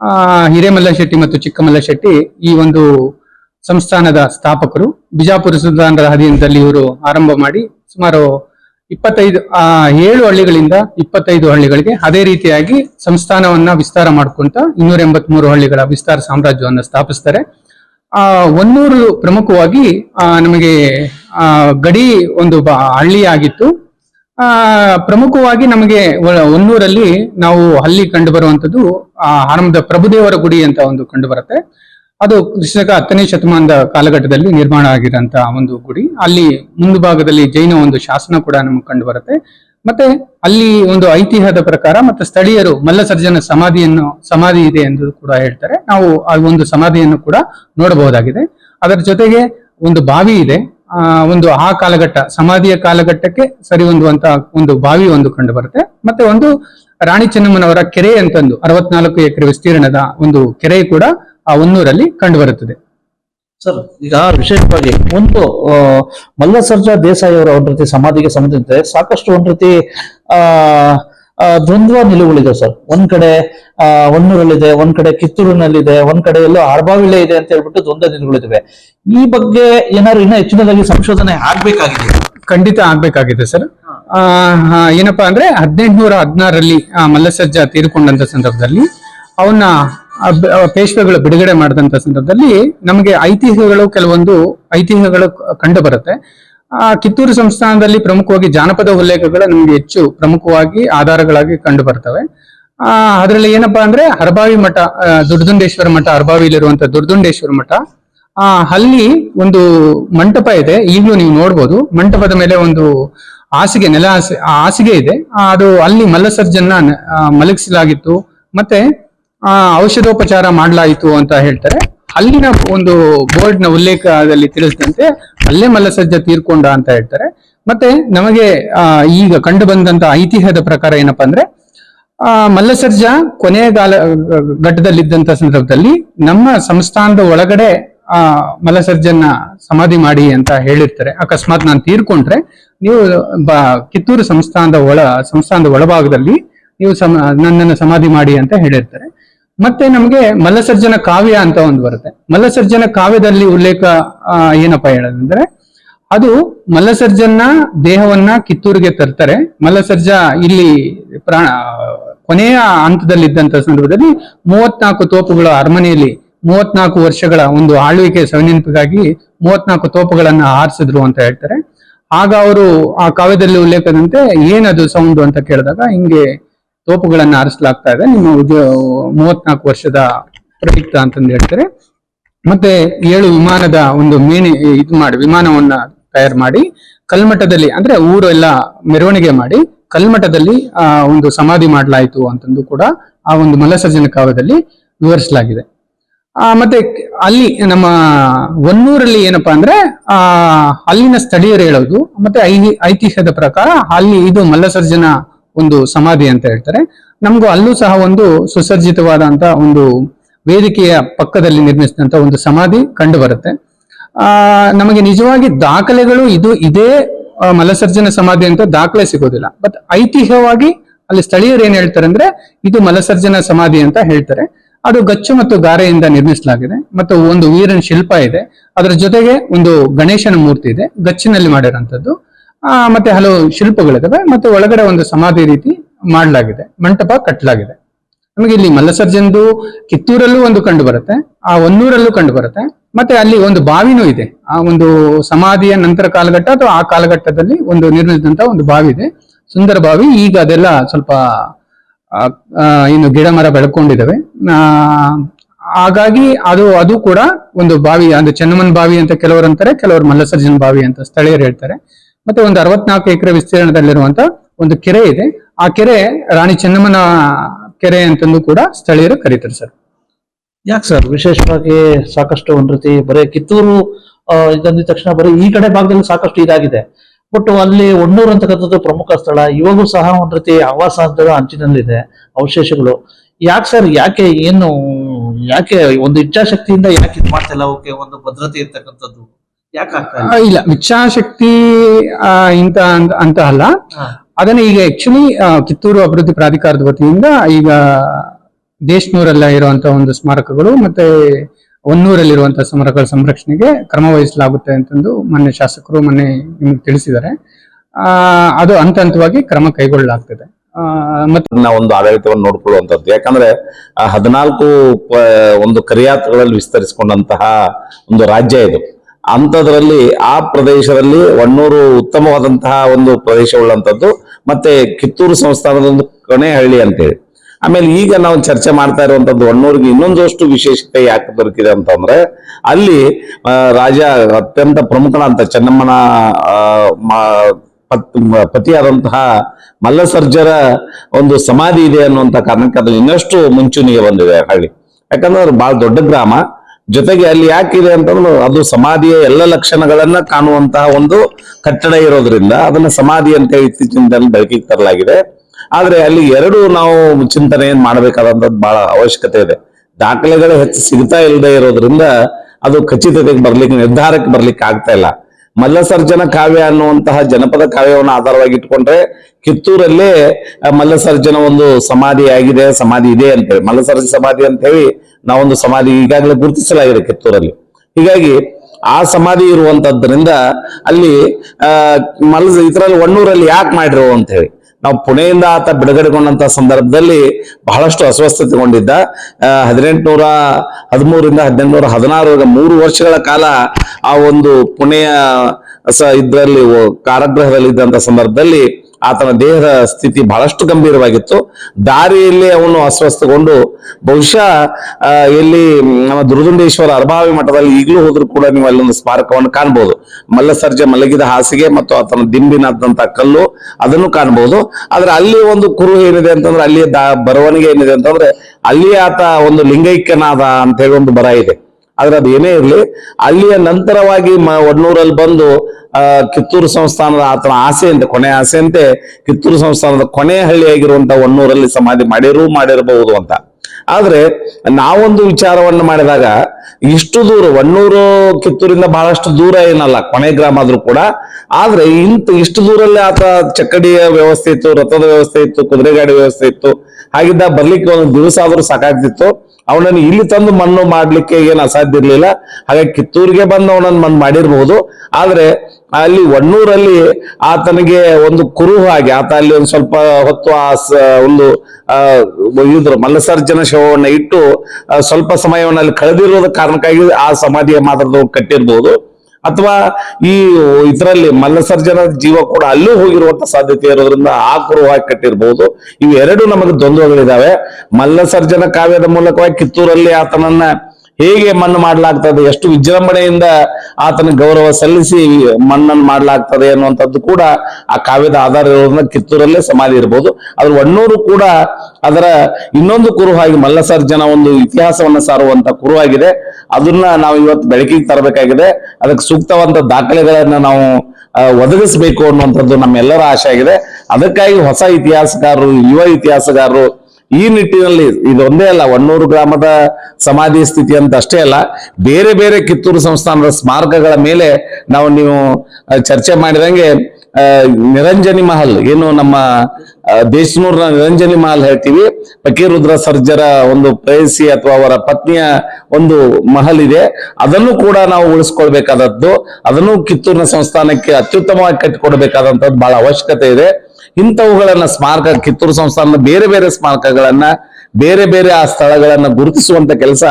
ಆ ಹಿರೇಮಲ್ಲ ಶೆಟ್ಟಿ ಮತ್ತು ಚಿಕ್ಕಮಲ್ಲ ಶೆಟ್ಟಿ ಈ ಒಂದು ಸಂಸ್ಥಾನದ ಸ್ಥಾಪಕರು. ಬಿಜಾಪುರ ಸುಲ್ತಾನರ ಅಧೀನದಲ್ಲಿ ಇವರು ಆರಂಭ ಮಾಡಿ ಸುಮಾರು ಇಪ್ಪತ್ತೈದು, ಆ, ಏಳು ಹಳ್ಳಿಗಳಿಂದ ಇಪ್ಪತ್ತೈದು ಹಳ್ಳಿಗಳಿಗೆ ಅದೇ ರೀತಿಯಾಗಿ ಸಂಸ್ಥಾನವನ್ನ ವಿಸ್ತಾರ ಮಾಡ್ಕೊಂತ ಇನ್ನೂರ ಎಂಬತ್ಮೂರು ಹಳ್ಳಿಗಳ ವಿಸ್ತಾರ ಸಾಮ್ರಾಜ್ಯವನ್ನು ಸ್ಥಾಪಿಸ್ತಾರೆ. ಆ, ಒನ್ನೂರು ಪ್ರಮುಖವಾಗಿ ನಮಗೆ, ಆ, ಗಡಿ ಒಂದು ಹಳ್ಳಿಯಾಗಿತ್ತು. ಆ, ಪ್ರಮುಖವಾಗಿ ನಮಗೆ ಒನ್ನೂರಲ್ಲಿ ನಾವು ಅಲ್ಲಿ ಕಂಡು ಬರುವಂತದ್ದು ಆ, ಆರಂಭದ ಪ್ರಭುದೇವರ ಗುಡಿ ಅಂತ ಒಂದು ಕಂಡು ಬರುತ್ತೆ ಅದು ಕ್ರಿಸ್ತಕ ಹತ್ತನೇ ಶತಮಾನದ ಕಾಲಘಟ್ಟದಲ್ಲಿ ನಿರ್ಮಾಣ ಆಗಿರೋಂತ ಒಂದು ಗುಡಿ. ಅಲ್ಲಿ ಮುಂಭಾಗದಲ್ಲಿ ಜೈನ ಒಂದು ಶಾಸನ ಕೂಡ ನಮಗೆ ಕಂಡು ಬರುತ್ತೆ. ಮತ್ತೆ ಅಲ್ಲಿ ಒಂದು ಐತಿಹ್ಯದ ಪ್ರಕಾರ ಮತ್ತೆ ಸ್ಥಳೀಯರು ಮಲ್ಲಸರ್ಜನ ಸಮಾಧಿಯನ್ನು, ಸಮಾಧಿ ಇದೆ ಎಂದು ಕೂಡ ಹೇಳ್ತಾರೆ. ನಾವು ಆ ಒಂದು ಸಮಾಧಿಯನ್ನು ಕೂಡ ನೋಡಬಹುದಾಗಿದೆ. ಅದರ ಜೊತೆಗೆ ಒಂದು ಬಾವಿ ಇದೆ. ಒಂದು ಆ ಕಾಲಘಟ್ಟ, ಸಮಾಧಿಯ ಕಾಲಘಟ್ಟಕ್ಕೆ ಸರಿ ಹೊಂದುವಂತಹ ಒಂದು ಬಾವಿ ಒಂದು ಕಂಡು ಬರುತ್ತೆ. ಮತ್ತೆ ಒಂದು ರಾಣಿ ಚೆನ್ನಮ್ಮನವರ ಕೆರೆ ಅಂತಂದು ಅರವತ್ನಾಲ್ಕು ಎಕರೆ ವಿಸ್ತೀರ್ಣದ ಒಂದು ಕೆರೆ ಕೂಡ ಆ ಒನ್ನೂರಲ್ಲಿ ಕಂಡು ಬರುತ್ತದೆ ಸರ್ ಈಗ ವಿಶೇಷವಾಗಿ ಒಂದು ಮಲ್ಲ ಮಲ್ಲಸರ್ಜಾ ದೇಸಾಯಿ ಅವರ ಒಂದ್ ರೀತಿ ಸಮಾಧಿಗೆ ಸಂಬಂಧಿಸಿದಂತೆ ಸಾಕಷ್ಟು ಒಂದ್ ರೀತಿ ಆ ದ್ವಂದ್ವ ನಿಲುವುಗಳಿದೆ ಸರ್. ಒಂದ್ ಕಡೆ ಆ ಒನ್ನೂರಲ್ಲಿದೆ ಒಂದ್ ಕಡೆ ಕಿತ್ತೂರಿನಲ್ಲಿದೆ ಒಂದ್ ಕಡೆ ಎಲ್ಲೋ ಆರ್ಬಾವಿಲೆ ಇದೆ ಅಂತ ಹೇಳ್ಬಿಟ್ಟು ದ್ವಂದ್ವ ನಿಲುವುಗಳಿವೆ. ಈ ಬಗ್ಗೆ ಏನಾದ್ರು ಇನ್ನೂ ಹೆಚ್ಚಿನದಾಗಿ ಸಂಶೋಧನೆ ಆಗ್ಬೇಕಾಗಿದೆ? ಖಂಡಿತ ಆಗ್ಬೇಕಾಗಿದೆ ಸರ್. ಆ, ಏನಪ್ಪಾ ಅಂದ್ರೆ ಹದಿನೆಂಟುನೂರ ಹದಿನಾರರಲ್ಲಿ ಮಲ್ಲಸಜ್ಜ ತೀರಿಕೊಂಡಂತ ಸಂದರ್ಭದಲ್ಲಿ ಅವನ್ನ ಪೇಶ್ವೆಗಳು ಬಿಡುಗಡೆ ಮಾಡಿದಂತ ಸಂದರ್ಭದಲ್ಲಿ ನಮಗೆ ಐತಿಹ್ಯಗಳು ಕೆಲವೊಂದು ಐತಿಹ್ಯಗಳು ಕಂಡು ಬರುತ್ತೆ ಆ ಕಿತ್ತೂರು ಸಂಸ್ಥಾನದಲ್ಲಿ ಪ್ರಮುಖವಾಗಿ ಜಾನಪದ ಉಲ್ಲೇಖಗಳು ನಮಗೆ ಹೆಚ್ಚು ಪ್ರಮುಖವಾಗಿ ಆಧಾರಗಳಾಗಿ ಕಂಡು ಬರ್ತವೆ ಆ, ಅದರಲ್ಲಿ ಏನಪ್ಪಾ ಅಂದ್ರೆ ಹರಬಾವಿ ಮಠ ದುರ್ದುಂಡೇಶ್ವರ ಮಠ ಹರಬಾವಿಲಿರುವಂತ ದುರ್ದುಂಡೇಶ್ವರ ಮಠ. ಆ, ಅಲ್ಲಿ ಒಂದು ಮಂಟಪ ಇದೆ ಈಗಲೂ ನೀವು ನೋಡ್ಬೋದು. ಮಂಟಪದ ಮೇಲೆ ಒಂದು ಹಾಸಿಗೆ, ನೆಲ ಹಾಸಿಗೆ ಇದೆ. ಅದು ಅಲ್ಲಿ ಮಲ್ಲಸರ್ಜನ್ನ ಮಲಗಿಸಲಾಗಿತ್ತು. ಮತ್ತೆ ಔಷಧೋಪಚಾರ ಮಾಡಲಾಯಿತು ಅಂತ ಹೇಳ್ತಾರೆ. ಅಲ್ಲಿನ ಒಂದು ಬೋರ್ಡ್ನ ಉಲ್ಲೇಖದಲ್ಲಿ ತಿಳಿಸಿದಂತೆ ಅಲ್ಲೇ ಮಲ್ಲಸಜ್ಜ ತೀರ್ಕೊಂಡ ಅಂತ ಹೇಳ್ತಾರೆ. ಮತ್ತೆ ನಮಗೆ ಈಗ ಕಂಡು ಬಂದಂತ ಐತಿಹ್ಯದ ಪ್ರಕಾರ ಏನಪ್ಪಾ ಅಂದ್ರೆ, ಆ ಮಲ್ಲಸರ್ಜ ಕೊನೆಯ ಕಾಲ ಘಟ್ಟದಲ್ಲಿದ್ದಂತ ಸಂದರ್ಭದಲ್ಲಿ ನಮ್ಮ ಸಂಸ್ಥಾನದ ಒಳಗಡೆ, ಆ ಮಲ್ಲಸರ್ಜನ್ನ ಸಮಾಧಿ ಮಾಡಿ ಅಂತ ಹೇಳಿರ್ತಾರೆ. ಅಕಸ್ಮಾತ್ ನಾನು ತೀರ್ಕೊಂಡ್ರೆ ನೀವು ಕಿತ್ತೂರು ಸಂಸ್ಥಾನದ ಒಳ, ಸಂಸ್ಥಾನದ ಒಳಭಾಗದಲ್ಲಿ ನೀವು ಸಮ, ನನ್ನನ್ನು ಸಮಾಧಿ ಮಾಡಿ ಅಂತ ಹೇಳಿರ್ತಾರೆ. ಮತ್ತೆ ನಮಗೆ ಮಲ್ಲಸರ್ಜನ ಕಾವ್ಯ ಅಂತ ಒಂದು ಬರುತ್ತೆ. ಮಲ್ಲಸರ್ಜನ ಕಾವ್ಯದಲ್ಲಿ ಉಲ್ಲೇಖ ಏನಪ್ಪ ಹೇಳೋದಂದ್ರೆ, ಅದು ಮಲ್ಲಸರ್ಜನ್ನ ದೇಹವನ್ನ ಕಿತ್ತೂರಿಗೆ ತರ್ತಾರೆ. ಮಲ್ಲಸರ್ಜ ಇಲ್ಲಿ ಪ್ರಾಣ, ಕೊನೆಯ ಹಂತದಲ್ಲಿದ್ದಂತ ಸಂದರ್ಭದಲ್ಲಿ ಮೂವತ್ನಾಲ್ಕು ತೋಪುಗಳ ಅರಮನೆಯಲ್ಲಿ ಮೂವತ್ನಾಲ್ಕು ವರ್ಷಗಳ ಒಂದು ಆಳ್ವಿಕೆ ಸವಿನೆನಪಿಗಾಗಿ ಮೂವತ್ನಾಲ್ಕು ತೋಪುಗಳನ್ನ ಹಾರಿಸಿದ್ರು ಅಂತ ಹೇಳ್ತಾರೆ. ಆಗ ಅವರು ಆ ಕಾವ್ಯದಲ್ಲಿ ಉಲ್ಲೇಖದಂತೆ, ಏನದು ಸೌಂಡ್ ಅಂತ ಕೇಳಿದಾಗ, ಹಿಂಗೆ ತೋಪುಗಳನ್ನ ಆರಿಸಲಾಗ್ತಾ ಇದೆ. ನಿಮ್ಮ ಉದ್ಯೋ, ಮೂವತ್ನಾಲ್ಕು ವರ್ಷದ ಪ್ರಯುಕ್ತ ಅಂತಂದು ಹೇಳ್ತಾರೆ. ಮತ್ತೆ ಏಳು ವಿಮಾನದ ಒಂದು ಮೇಣಿ ಇದು ಮಾಡಿ, ವಿಮಾನವನ್ನ ತಯಾರು ಮಾಡಿ, ಕಲ್ಮಠದಲ್ಲಿ, ಅಂದ್ರೆ ಊರು ಎಲ್ಲ ಮೆರವಣಿಗೆ ಮಾಡಿ, ಕಲ್ಮಠದಲ್ಲಿ, ಆ, ಒಂದು ಸಮಾಧಿ ಮಾಡಲಾಯಿತು ಅಂತಂದು ಕೂಡ ಆ ಒಂದು ಮಲಸರ್ಜನ ಕಾವ್ಯದಲ್ಲಿ ವಿವರಿಸಲಾಗಿದೆ. ಆ, ಮತ್ತೆ ಅಲ್ಲಿ ನಮ್ಮ ಒನ್ನೂರಲ್ಲಿ ಏನಪ್ಪಾ ಅಂದ್ರೆ, ಆ, ಅಲ್ಲಿನ ಸ್ಥಳೀಯರು ಹೇಳೋದು, ಮತ್ತೆ ಐ- ಐತಿಹ್ಯದ ಪ್ರಕಾರ ಅಲ್ಲಿ ಇದು ಮಲ್ಲಸರ್ಜನ ಒಂದು ಸಮಾಧಿ ಅಂತ ಹೇಳ್ತಾರೆ. ನಮಗೂ ಅಲ್ಲೂ ಸಹ ಒಂದು ಸುಸರ್ಜಿತವಾದಂತ ಒಂದು ವೇದಿಕೆಯ ಪಕ್ಕದಲ್ಲಿ ನಿರ್ಮಿಸಿದಂತ ಒಂದು ಸಮಾಧಿ ಕಂಡು ಬರುತ್ತೆ ಆ, ನಮಗೆ ನಿಜವಾಗಿ ದಾಖಲೆಗಳು ಇದು ಇದೇ ಮಲಸರ್ಜನ ಸಮಾಧಿ ಅಂತ ದಾಖಲೆ ಸಿಗೋದಿಲ್ಲ. ಬಟ್ ಐತಿಹ್ಯವಾಗಿ ಅಲ್ಲಿ ಸ್ಥಳೀಯರು ಏನ್ ಹೇಳ್ತಾರೆ ಅಂದ್ರೆ ಇದು ಮಲಸರ್ಜನ ಸಮಾಧಿ ಅಂತ ಹೇಳ್ತಾರೆ. ಅದು ಗಚ್ಚು ಮತ್ತು ಗಾರೆಯಿಂದ ನಿರ್ಮಿಸಲಾಗಿದೆ. ಮತ್ತು ಒಂದು ವೀರನ ಶಿಲ್ಪ ಇದೆ. ಅದರ ಜೊತೆಗೆ ಒಂದು ಗಣೇಶನ ಮೂರ್ತಿ ಇದೆ. ಗಚ್ಚಿನಲ್ಲಿ ಮಾಡಿರೋಂಥದ್ದು ಮತ್ತೆ ಹಲವು ಶಿಲ್ಪಗಳಿದಾವೆ ಮತ್ತೆ ಒಳಗಡೆ ಒಂದು ಸಮಾಧಿ ರೀತಿ ಮಾಡಲಾಗಿದೆ. ಮಂಟಪ ಕಟ್ಟಲಾಗಿದೆ. ನಮಗೆ ಇಲ್ಲಿ ಮಲ್ಲಸರ್ಜನ್ದು ಕಿತ್ತೂರಲ್ಲೂ ಒಂದು ಕಂಡು ಬರುತ್ತೆ ಆ ಒನ್ನೂರಲ್ಲೂ ಕಂಡು ಬರುತ್ತೆ ಮತ್ತೆ ಅಲ್ಲಿ ಒಂದು ಬಾವಿನೂ ಇದೆ. ಆ ಒಂದು ಸಮಾಧಿಯ ನಂತರ ಕಾಲಘಟ್ಟ ಅಥವಾ ಆ ಕಾಲಘಟ್ಟದಲ್ಲಿ ಒಂದು ನಿರ್ಮಿಸಿದಂತ ಒಂದು ಬಾವಿ ಇದೆ. ಸುಂದರ ಬಾವಿ. ಈಗ ಅದೆಲ್ಲ ಸ್ವಲ್ಪ ಏನು ಆ, ಗಿಡ ಮರ ಬೆಳ್ಕೊಂಡಿದ್ದಾವೆ. ಹಾಗಾಗಿ ಅದು ಅದು ಕೂಡ ಒಂದು ಬಾವಿ ಅಂದ್ರೆ ಚೆನ್ನಮ್ಮನ ಬಾವಿ ಅಂತ ಕೆಲವರು ಅಂತಾರೆ ಕೆಲವರು ಮಲ್ಲಸರ್ಜನ್ ಬಾವಿ ಅಂತ ಸ್ಥಳೀಯರು ಹೇಳ್ತಾರೆ. ಮತ್ತೆ ಒಂದು ಅರವತ್ನಾಲ್ಕು ಎಕರೆ ವಿಸ್ತೀರ್ಣದಲ್ಲಿರುವಂತ ಒಂದು ಕೆರೆ ಇದೆ. ಆ ಕೆರೆ ರಾಣಿ ಚೆನ್ನಮ್ಮನ ಕೆರೆ ಅಂತಂದು ಕೂಡ ಸ್ಥಳೀಯರು ಕರೀತಾರೆ ಸರ್. ಯಾಕೆ ಸರ್? ವಿಶೇಷವಾಗಿ ಸಾಕಷ್ಟು ಒಂದ್ ರೀತಿ ಬರೀ ಕಿತ್ತೂರು ಇದಂದ ತಕ್ಷಣ ಬರೀ ಈ ಕಡೆ ಭಾಗದಲ್ಲಿ ಸಾಕಷ್ಟು ಇದಾಗಿದೆ. ಬಟ್ ಅಲ್ಲಿ ಒಣ್ಣೂರು ಅಂತಕ್ಕಂಥದ್ದು ಪ್ರಮುಖ ಸ್ಥಳ. ಇವಾಗೂ ಸಹ ಒಂದ್ ರೀತಿ ಆವಾಸ ಅಂತ ಅಂಚಿನಲ್ಲಿದೆ ಅವಶೇಷಗಳು. ಯಾಕೆ ಸರ್? ಯಾಕೆ ಏನು, ಯಾಕೆ ಒಂದು ಇಚ್ಛಾಶಕ್ತಿಯಿಂದ ಯಾಕೆ ಇದು ಮಾಡ್ತಿಲ್ಲ ಅವಕ್ಕೆ ಒಂದು ಭದ್ರತೆ ಇರ್ತಕ್ಕಂಥದ್ದು? ಇಲ್ಲ? ಇಚ್ಛಾಶಕ್ತಿ ಆ, ಇಂತ ಅಂತ- ಅಂತ ಅಲ್ಲ ಅದನ್ನ ಈಗ ಆಕ್ಚುಲಿ ಕಿತ್ತೂರು ಅಭಿವೃದ್ಧಿ ಪ್ರಾಧಿಕಾರದ ವತಿಯಿಂದ ಈಗ ದೇಶನೂರಲ್ಲ ಇರುವಂತಹ ಒಂದು ಸ್ಮಾರಕಗಳು ಮತ್ತೆ ಒನ್ನೂರಲ್ಲಿರುವಂತಹ ಸ್ಮಾರಕಗಳ ಸಂರಕ್ಷಣೆಗೆ ಕ್ರಮ ವಹಿಸಲಾಗುತ್ತೆ ಅಂತಂದು ಮೊನ್ನೆ ಶಾಸಕರು ಮೊನ್ನೆ ನಿಮ್ಗೆ ತಿಳಿಸಿದ್ದಾರೆ. ಆ ಅದು ಹಂತ ಹಂತವಾಗಿ ಕ್ರಮ ಕೈಗೊಳ್ಳಲಾಗ್ತದೆ. ಆ ಮತ್ತೆ ಒಂದು ಆಡಳಿತವನ್ನು ನೋಡ್ಕೊಳ್ಳುವಂಥದ್ದು. ಯಾಕಂದ್ರೆ ಆ ಹದಿನಾಲ್ಕು ಪ- ಒಂದು ಕರಿಯಾತಗಳಲ್ಲಿ ವಿಸ್ತರಿಸಿಕೊಂಡಂತಹ ಒಂದು ರಾಜ್ಯ ಇದು. ಅಂಥದ್ರಲ್ಲಿ ಆ ಪ್ರದೇಶದಲ್ಲಿ ಒಣ್ಣೂರು ಉತ್ತಮವಾದಂತಹ ಒಂದು ಪ್ರದೇಶವುಳ್ಳಂಥದ್ದು, ಮತ್ತೆ ಕಿತ್ತೂರು ಸಂಸ್ಥಾನದ ಒಂದು ಕೊನೆಹಳ್ಳಿ ಅಂತೇಳಿ. ಆಮೇಲೆ ಈಗ ನಾವು ಚರ್ಚೆ ಮಾಡ್ತಾ ಇರುವಂತದ್ದು ಒಣ್ಣೂರಿಗೆ ಇನ್ನೊಂದಷ್ಟು ವಿಶೇಷತೆ ಯಾಕೆ ದೊರಕಿದೆ ಅಂತಂದ್ರೆ, ಅಲ್ಲಿ ರಾಜ ಅತ್ಯಂತ ಪ್ರಮುಖನಂತ ಚೆನ್ನಮ್ಮನ ಪತಿಯಾದಂತಹ ಮಲ್ಲಸರ್ಜರ ಒಂದು ಸಮಾಧಿ ಇದೆ ಅನ್ನುವಂಥ ಕಾರಣಕ್ಕೆ ಅದು ಇನ್ನಷ್ಟು ಮುಂಚೂಣಿಗೆ ಬಂದಿದೆ ಹಳ್ಳಿ. ಯಾಕಂದ್ರೆ ಬಹಳ ದೊಡ್ಡ ಗ್ರಾಮ. ಜೊತೆಗೆ ಅಲ್ಲಿ ಯಾಕಿದೆ ಅಂತಂದ್ರೆ ಅದು ಸಮಾಧಿಯ ಎಲ್ಲ ಲಕ್ಷಣಗಳನ್ನ ಕಾಣುವಂತಹ ಒಂದು ಕಟ್ಟಡ ಇರೋದ್ರಿಂದ ಅದನ್ನ ಸಮಾಧಿ ಅಂತ ಇತ್ತೀಚಿನ ಬೆಳಕಿಗೆ ತರಲಾಗಿದೆ. ಆದ್ರೆ ಅಲ್ಲಿ ಎರಡು ನಾವು ಚಿಂತನೆ ಮಾಡಬೇಕಾದಂತದ್ದು ಬಹಳ ಅವಶ್ಯಕತೆ ಇದೆ. ದಾಖಲೆಗಳು ಹೆಚ್ಚು ಸಿಗ್ತಾ ಇಲ್ಲದೆ ಇರೋದ್ರಿಂದ ಅದು ಖಚಿತತೆಗೆ ಬರ್ಲಿಕ್ಕೆ ನಿರ್ಧಾರಕ್ಕೆ ಬರ್ಲಿಕ್ಕೆ ಆಗ್ತಾ ಇಲ್ಲ. ಮಲ್ಲಸರ್ಜನ ಕಾವ್ಯ ಅನ್ನುವಂತಹ ಜನಪದ ಕಾವ್ಯವನ್ನು ಆಧಾರವಾಗಿ ಇಟ್ಕೊಂಡ್ರೆ ಕಿತ್ತೂರಲ್ಲೇ ಮಲ್ಲಸರ್ಜನ ಒಂದು ಸಮಾಧಿ ಆಗಿದೆ ಸಮಾಧಿ ಇದೆ ಅಂತೇಳಿ ಮಲ್ಲಸರ್ಜ ಸಮಾಧಿ ಅಂತ ಹೇಳಿ ನಾವೊಂದು ಸಮಾಧಿ ಈಗಾಗಲೇ ಗುರುತಿಸಲಾಗಿದೆ ಕಿತ್ತೂರಲ್ಲಿ. ಹೀಗಾಗಿ ಆ ಸಮಾಧಿ ಇರುವಂತದ್ರಿಂದ ಅಲ್ಲಿ ಮಲ್ಲ ಇದರಲ್ಲಿ ಒಣ್ಣೂರಲ್ಲಿ ಯಾಕೆ ಮಾಡಿರೋ ಅಂತ ಹೇಳಿ. ನಾವು ಪುಣೆಯಿಂದ ಆತ ಬಿಡುಗಡೆಗೊಂಡಂತ ಸಂದರ್ಭದಲ್ಲಿ ಬಹಳಷ್ಟು ಅಸ್ವಸ್ಥತೆಗೊಂಡಿದ್ದ ಹದಿನೆಂಟುನೂರ ಹದಿಮೂರಿಂದ ಹದಿನೆಂಟುನೂರ ಹದಿನಾರರ ಮೂರು ವರ್ಷಗಳ ಕಾಲ ಆ ಒಂದು ಪುಣೆಯ ಸ ಇದರಲ್ಲಿ ಕಾರಾಗೃಹದಲ್ಲಿ ಇದ್ದಂತ ಸಂದರ್ಭದಲ್ಲಿ ಆತನ ದೇಹದ ಸ್ಥಿತಿ ಬಹಳಷ್ಟು ಗಂಭೀರವಾಗಿತ್ತು. ದಾರಿಯಲ್ಲಿ ಅವನು ಅಸ್ವಸ್ಥಗೊಂಡು ಬಹುಶಃ ಇಲ್ಲಿ ನಮ್ಮ ದುರ್ದುಂಡೇಶ್ವರ ಅರಭಾವಿ ಮಠದಲ್ಲಿ ಈಗಲೂ ಹೋದ್ರು ಕೂಡ ನೀವು ಅಲ್ಲೊಂದು ಸ್ಮಾರಕವನ್ನು ಕಾಣಬಹುದು ಮಲ್ಲಸರ್ಜ ಮಲಗಿದ ಹಾಸಿಗೆ ಮತ್ತು ಆತನ ದಿಂಬಿನಾದಂತ ಕಲ್ಲು ಅದನ್ನು ಕಾಣಬಹುದು ಆದ್ರೆ ಅಲ್ಲಿ ಒಂದು ಕುರು ಏನಿದೆ ಅಂತಂದ್ರೆ ಅಲ್ಲಿ ಬರವಣಿಗೆ ಏನಿದೆ ಅಂತಂದ್ರೆ ಅಲ್ಲಿ ಆತ ಒಂದು ಲಿಂಗೈಕ್ಯನಾದ ಅಂತ ಹೇಳಿ ಒಂದು ಬರ ಇದೆ. ಆದ್ರೆ ಅದು ಏನೇ ಇರಲಿ, ಅಲ್ಲಿಯ ನಂತರವಾಗಿ ಒಡ್ನೂರಲ್ಲಿ ಬಂದು ಕಿತ್ತೂರು ಸಂಸ್ಥಾನದ ಆತನ ಆಸೆ ಅಂತೆ, ಕೊನೆ ಆಸೆ ಅಂತೆ, ಕಿತ್ತೂರು ಸಂಸ್ಥಾನದ ಕೊನೆಯ ಹಳ್ಳಿಯಾಗಿರುವಂತ ಒನ್ನೂರಲ್ಲಿ ಸಮಾಧಿ ಮಾಡಿರೂ ಮಾಡಿರಬಹುದು ಅಂತ. ಆದ್ರೆ ನಾವೊಂದು ವಿಚಾರವನ್ನು ಮಾಡಿದಾಗ, ಇಷ್ಟು ದೂರ ಒಣ್ಣೂರು ಕಿತ್ತೂರಿಂದ ಬಹಳಷ್ಟು ದೂರ ಏನಲ್ಲ, ಕೊನೆ ಗ್ರಾಮ ಆದ್ರೂ ಕೂಡ, ಆದ್ರೆ ಇಂತ ಇಷ್ಟು ದೂರಲ್ಲಿ ಆತ ಚಕ್ಕಡಿಯ ವ್ಯವಸ್ಥೆ ಇತ್ತು, ರಥದ ವ್ಯವಸ್ಥೆ ಇತ್ತು ಕುದುರೆ ಗಾಡಿ ವ್ಯವಸ್ಥೆ ಇತ್ತು, ಹಾಗಿದ್ದ ಬರ್ಲಿಕ್ಕೆ ಒಂದು ದಿವಸ ಆದ್ರೂ ಸಾಕಾಗ್ತಿತ್ತು. ಅವನನ್ನು ಇಲ್ಲಿ ತಂದು ಮಣ್ಣು ಮಾಡ್ಲಿಕ್ಕೆ ಏನು ಅಸಾಧ್ಯ ಇರಲಿಲ್ಲ. ಹಾಗಾಗಿ ಕಿತ್ತೂರಿಗೆ ಬಂದು ಅವನನ್ನು ಮಣ್ಣು ಮಾಡಿರಬಹುದು ಆದ್ರೆ ಅಲ್ಲಿ ಒಣ್ಣೂರಲ್ಲಿ ಆತನಿಗೆ ಒಂದು ಕುರುಹು ಆಗಿ ಆತ ಅಲ್ಲಿ ಒಂದು ಸ್ವಲ್ಪ ಹೊತ್ತು ಆ ಒಂದು ಇದ್ರ ಮಲ್ಲಸರ್ಜನ ಶವವನ್ನು ಇಟ್ಟು ಸ್ವಲ್ಪ ಸಮಯವನ್ನು ಅಲ್ಲಿ ಕಳೆದಿರೋದ ಕಾರಣಕ್ಕಾಗಿ ಆ ಸಮಾಧಿಯ ಮಾತ್ರ ಕಟ್ಟಿರ್ಬೋದು. ಅಥವಾ ಈ ಇದರಲ್ಲಿ ಮಲ್ಲಸರ್ಜನ ಜೀವ ಕೂಡ ಅಲ್ಲೂ ಹೋಗಿರುವಂತ ಸಾಧ್ಯತೆ ಇರೋದ್ರಿಂದ ಆ ಕುರುವಾಗಿ ಕಟ್ಟಿರ್ಬಹುದು ಇವೆರಡು ನಮಗೆ ದ್ವಂದ್ವಗಳಿದಾವೆ. ಮಲ್ಲಸರ್ಜನ ಕಾವ್ಯದ ಮೂಲಕವಾಗಿ ಕಿತ್ತೂರಲ್ಲಿ ಆತನನ್ನ ಹೇಗೆ ಮಣ್ಣು ಮಾಡಲಾಗ್ತದೆ, ಎಷ್ಟು ವಿಜೃಂಭಣೆಯಿಂದ ಆತನ ಗೌರವ ಸಲ್ಲಿಸಿ ಮಣ್ಣನ್ನು ಮಾಡಲಾಗ್ತದೆ ಅನ್ನುವಂಥದ್ದು ಕೂಡ ಆ ಕಾವ್ಯದ ಆಧಾರ ಇರೋದ್ರಿಂದ ಕಿತ್ತೂರಲ್ಲೇ ಸಮಾಧಿ ಇರಬಹುದು ಅದ್ರ ಒಣ್ಣೂರು ಕೂಡ ಅದರ ಇನ್ನೊಂದು ಕುರುಹಾಗಿ ಮಲ್ಲಸರ್ಜನ ಒಂದು ಇತಿಹಾಸವನ್ನು ಸಾರುವಂತ ಕುರುವಾಗಿದೆ ಅದನ್ನ ನಾವು ಇವತ್ತು ಬೆಳಕಿಗೆ ತರಬೇಕಾಗಿದೆ. ಅದಕ್ಕೆ ಸೂಕ್ತವಾದ ದಾಖಲೆಗಳನ್ನ ನಾವು ಒದಗಿಸಬೇಕು ಅನ್ನುವಂಥದ್ದು ನಮ್ಮೆಲ್ಲರ ಆಶೆ ಆಗಿದೆ ಅದಕ್ಕಾಗಿ ಹೊಸ ಇತಿಹಾಸಕಾರರು ಯುವ ಇತಿಹಾಸಗಾರರು ಈ ನಿಟ್ಟಿನಲ್ಲಿ ಇದೊಂದೇ ಅಲ್ಲ ಒಣ್ಣೂರು ಗ್ರಾಮದ ಸಮಾಧಿ ಸ್ಥಿತಿ ಅಂತ ಅಷ್ಟೇ ಅಲ್ಲ, ಬೇರೆ ಬೇರೆ ಕಿತ್ತೂರು ಸಂಸ್ಥಾನದ ಸ್ಮಾರಕಗಳ ಮೇಲೆ ನಾವು ನೀವು ಚರ್ಚೆ ಮಾಡಿದಂಗೆ ನಿರಂಜನಿ ಮಹಲ್, ಏನು ನಮ್ಮ ದೇಶನೂರ್ನ ನಿರಂಜನಿ ಮಹಲ್ ಹೇಳ್ತೀವಿ, ಫಕೀರುದ್ರ ಸರ್ಜರ ಒಂದು ಪ್ರೇಯಸಿ ಅಥವಾ ಅವರ ಪತ್ನಿಯ ಒಂದು ಮಹಲ್ ಇದೆ, ಅದನ್ನು ಕೂಡ ನಾವು ಉಳಿಸ್ಕೊಳ್ಬೇಕಾದದ್ದು, ಅದನ್ನು ಕಿತ್ತೂರಿನ ಸಂಸ್ಥಾನಕ್ಕೆ ಅತ್ಯುತ್ತಮವಾಗಿ ಕಟ್ಟಿಕೊಡ್ಬೇಕಾದಂತದ್ದು ಬಹಳ ಅವಶ್ಯಕತೆ ಇದೆ. ಇಂಥವುಗಳನ್ನ ಸ್ಮಾರಕ, ಕಿತ್ತೂರು ಸಂಸ್ಥಾನದ ಬೇರೆ ಬೇರೆ ಸ್ಮಾರಕಗಳನ್ನ, ಬೇರೆ ಬೇರೆ ಆ ಸ್ಥಳಗಳನ್ನ ಗುರುತಿಸುವಂತ ಕೆಲಸ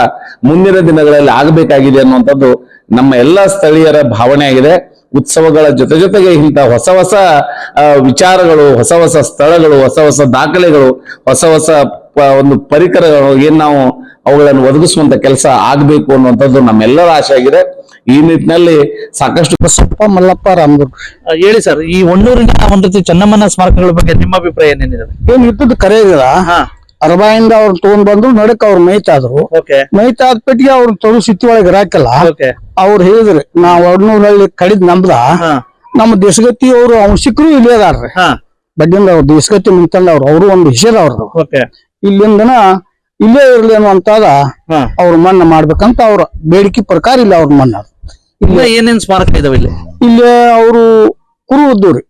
ಮುಂದಿನ ದಿನಗಳಲ್ಲಿ ಆಗಬೇಕಾಗಿದೆ ಅನ್ನುವಂಥದ್ದು ನಮ್ಮ ಎಲ್ಲ ಸ್ಥಳೀಯರ ಭಾವನೆ ಆಗಿದೆ. ಉತ್ಸವಗಳ ಜೊತೆ ಜೊತೆಗೆ ಇಂಥ ಹೊಸ ಹೊಸ ವಿಚಾರಗಳು, ಹೊಸ ಹೊಸ ಸ್ಥಳಗಳು, ಹೊಸ ಹೊಸ ದಾಖಲೆಗಳು, ಹೊಸ ಹೊಸ ಒಂದು ಪರಿಕರಗಳು ಏನ್ ನಾವು ಅವುಗಳನ್ನು ಒದಗಿಸುವಂತ ಕೆಲಸ ಆಗ್ಬೇಕು ಅನ್ನುವಂಥದ್ದು ನಮ್ಮೆಲ್ಲರ ಆಶೆ ಆಗಿದೆ. ಈ ನಿಟ್ಟಿನಲ್ಲಿ ಸಾಕಷ್ಟು ಬಸಪ್ಪ ಮಲ್ಲಪ್ಪ ರಾಮದುರ್ ಹೇಳಿ ಸರ್ ಈ ಒಣ್ಣೂರಿನ ಒಂದ್ ರೀತಿ ಚೆನ್ನಮ್ಮನ ಸ್ಮಾರಕಗಳ ಬಗ್ಗೆ ನಿಮ್ಮ ಅಭಿಪ್ರಾಯ ಏನೇನಿದೆ? ಏನ್ ಇದ್ದದ್ದು ಕರೆ ಇದಿಲ್ಲ ಹಾ. ಅರಬಾಯಿಂದ ಅವ್ರು ತಗೊಂಡ್ ಬಂದ್ರು ನಡಕ್ ಅವ್ರು ಮೇಯ್ತಾದ್ರು ಓಕೆ. ಮೇಯ್ತಾದ ಪೆಟ್ಟಿಗೆ ಅವ್ರು ತೊಡು ಸಿಟಿ ಒಳಗೆ ಇರಾಕಲ್ಲ ಓಕೆ. ಅವ್ರು ಹೇಳಿದ್ರಿ ನಾವ್ ಒಡ್ನೂರಲ್ಲಿ ಕಡಿದ್ ನಂಬ್ದ ಹಾ. ನಮ್ಮ ದೇಶಗತಿ ಅವರು ಅಂಶಿಕರು ಇಲ್ಲೇ ಅದಾರ್ರಿ. ಹಾ. ಬಡ್ಡಿಂದ ಅವ್ರ ದೇಶಗತಿ ನಿಂತಂದವ್ರು ಅವರು ಒಂದು ಹೆಸರು ಅವ್ರದ್ದು. ಓಕೆ. ಇಲ್ಲಿಂದನ ಇಲ್ಲೇ ಇರ್ಲಿ ಅನ್ನುವಂತಾದ ಅವ್ರ ಮಣ್ಣ ಮಾಡ್ಬೇಕಂತ ಅವ್ರ ಬೇಡಿಕೆ ಪ್ರಕಾರ ಇಲ್ಲ ಅವ್ರ ಮಣ್ಣ ಇಲ್ಲ ಏನೇನ್ ಸ್ಮಾರಕ ಇದಾವೆ ಇಲ್ಲಿ? ಇಲ್ಲಿ ಅವರು ಕುರು ಇದ್ದವ್ರಿ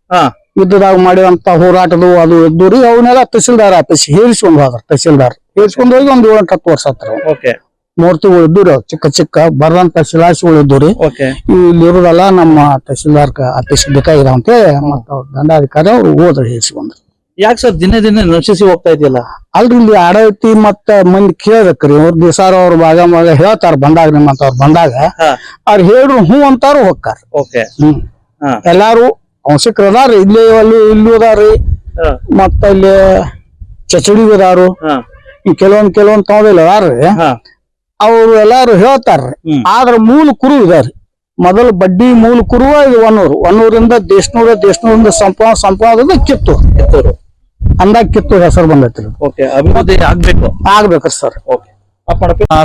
ಯುದ್ಧದಾಗ ಮಾಡಿದಂತ ಹೋರಾಟದು ಅದು ಇದ್ದವ್ರಿ ಅವನ್ನೆಲ್ಲ ತಹಸೀಲ್ದಾರ್ ಆಫೀಸ್ ಹೇರಿಸ್ಕೊಂಡ್ ಹೋದ್ರ ತಹಸೀಲ್ದಾರ್. ಹೇರಿಸ್ಕೊಂಡ್ ಹೋಗಿ ಒಂದ್ ಏಳೆಂಟು ಹತ್ತು ವರ್ಷ ಹತ್ರ ಓಕೆ. ಮೂರ್ತಿಗಳು ಇದ್ದವ್ರಿ ಅವ್ ಚಿಕ್ಕ ಚಿಕ್ಕ ಬರದಂತ ಶಿಲಾಸಿಗಳು ಇದ್ದವ್ರಿ ಓಕೆ. ಇಲ್ಲಿ ಇರೋದಲ್ಲ ನಮ್ಮ ತಹಸೀಲ್ದಾರ್ ಆಫೀಸ್ ಬೇಕಾಗಿರ ಅಂತ ಮತ್ತ ದಂಡಾಧಿಕಾರಿ ಅವ್ರು ಹೋದ್ರು ಹೇರಿಸ್ಕೊಂಡ್ರು. ಯಾಕೆ ಸರ್ ದಿನೇ ದಿನೇ ನಶಿಸಿ ಹೋಗ್ತಾ ಇದೆಯಲ್ಲ? ಅಲ್ರಿ ಇಲ್ಲಿ ಆಡಳಿತಿ ಮತ್ತ ಮಂದಿ ಕೇಳ್ಬೇಕ್ರಿ. ಅವ್ರ ದಿಸಾರ ಅವ್ರ ಭಾಗ ಮಗ ಹೇಳ್ತಾರ ಬಂದಾಗ ನಿಮ್ಮಂತ ಅವ್ರ ಬಂದಾಗ ಅವ್ರು ಹೇಳ್ರು ಹ್ಞೂ ಅಂತಾರು ಹೋಗ್ತಾರ. ಓಕೆ. ಹ್ಮ್ ಎಲ್ಲಾರು ಅಂಶಕ್ರು ಅದಾರ್ರಿ. ಇಲ್ಲಿ ಅಲ್ಲಿ ಇಲ್ಲಿ ಅದಾರಿ ಮತ್ತ ಇಲ್ಲಿ ಚಚಡಿ ಅದಾರು. ಕೆಲವೊಂದ್ ಕೆಲವೊಂದ್ ತಗೊಂಡಿಲ್ಲ ಅದಾರ್ರಿ. ಅವ್ರು ಎಲ್ಲಾರು ಹೇಳ್ತಾರ್ರಿ. ಆದ್ರ ಮೂಲ ಕುರು ಇದಾರಿ ಮೊದಲು ಬಡ್ಡಿ ಮೂಲ ಕುರುವ ಇದು ಒನ್ನೂರು. ಒನ್ನೂರಿಂದ ದೇಶನೂರ ದೇಶನೂರಿಂದ ಸಂಪ ಸಂಪಾದದ ಕಿತ್ತೂರು. ಕಿತ್ತೂರು. ಅಂದಾಗ ಕಿತ್ತು ಹೆಸರು ಬಂದೈತ್ರಿ ಓಕೆ ಅಭಿವೃದ್ಧಿ ಆಗ್ಬೇಕು. ಆಗ್ಬೇಕ್ರಿ ಸರ್. ಓಕೆ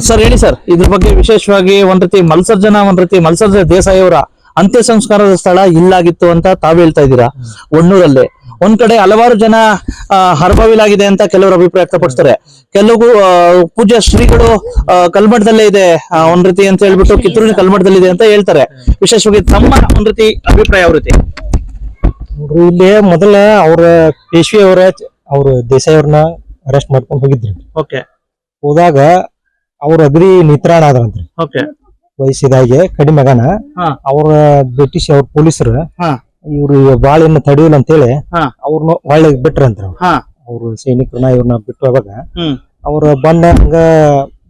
ಸರ್ ಹೇಳಿ ಸರ್ ಇದ್ರ ಬಗ್ಗೆ ವಿಶೇಷವಾಗಿ ಒಂದ್ ರೀತಿ ಮಲ್ಸರ್ಜನ ಒಂದ್ ರೀತಿ ಮಲ್ಸರ್ಜನ ದೇಸಾಯಿ ಅವರ ಅಂತ್ಯ ಸಂಸ್ಕಾರದ ಸ್ಥಳ ಇಲ್ಲಾಗಿತ್ತು ಅಂತ ತಾವ್ ಹೇಳ್ತಾ ಇದ್ದೀರಾ? ಒಣ್ಣೂರಲ್ಲಿ. ಒಂದ್ ಕಡೆ ಹಲವಾರು ಜನ ಆ, ಹರಬವಿಲಾಗಿದೆ ಅಂತ ಕೆಲವರು ಅಭಿಪ್ರಾಯ ವ್ಯಕ್ತಪಡಿಸ್ತಾರೆ. ಕೆಲವು ಪೂಜ್ಯ ಶ್ರೀಗಳು ಕಲ್ಮಠದಲ್ಲೇ ಇದೆ. ಒಂದ್ ರೀತಿ ಅಂತ ಹೇಳ್ಬಿಟ್ಟು ಕಿತ್ತೂರಿನ ಕಲ್ಮಠದಲ್ಲಿ ಇದೆ ಅಂತ ಹೇಳ್ತಾರೆ. ವಿಶೇಷವಾಗಿ ತಮ್ಮ ಒಂದ್ ರೀತಿ ಅಭಿಪ್ರಾಯ ಯಾವ ರೀತಿ ನೋಡ್ರಿ ಇಲ್ಲಿ ಮೊದಲ ಅವ್ರ ಪೇಶ್ವಿ ಅವರ ಅವ್ರ ದೇಸಾಯಿ ಅವ್ರನ್ನ ಅರೆಸ್ಟ್ ಮಾಡ್ಕೊಂಡು ಹೋಗಿದ್ರಿ. ಓಕೆ ಹೋದಾಗ ಅವ್ರ ಅಗ್ರಿ ನಿತ್ರಾಣ ಆದ್ರಂತ್ರಿ. ಓಕೆ ವಯಸ್ಸಿದಾಗೆ ಕಡಿಮೆ ಹಾ. ಅವ್ರ ಬ್ರಿಟಿಷ್ ಅವ್ರ ಪೊಲೀಸರು. ಇವ್ರು ಬಾಳ ಅಂತ ತಡೆಯಿಲ್ಲ ಅಂತೇಳಿ ಹಾ. ಅವ್ರನ್ನ ಒಳ್ಳೆ ಬಿಟ್ರಂತ ಅವ್ರು. ಅವ್ರ ಸೈನಿಕರನ್ನ ಇವ್ರನ್ನ ಬಿಟ್ಟು ಹೋಗ ಹ್ಮ್. ಅವ್ರ ಬಂದ ಹಂಗ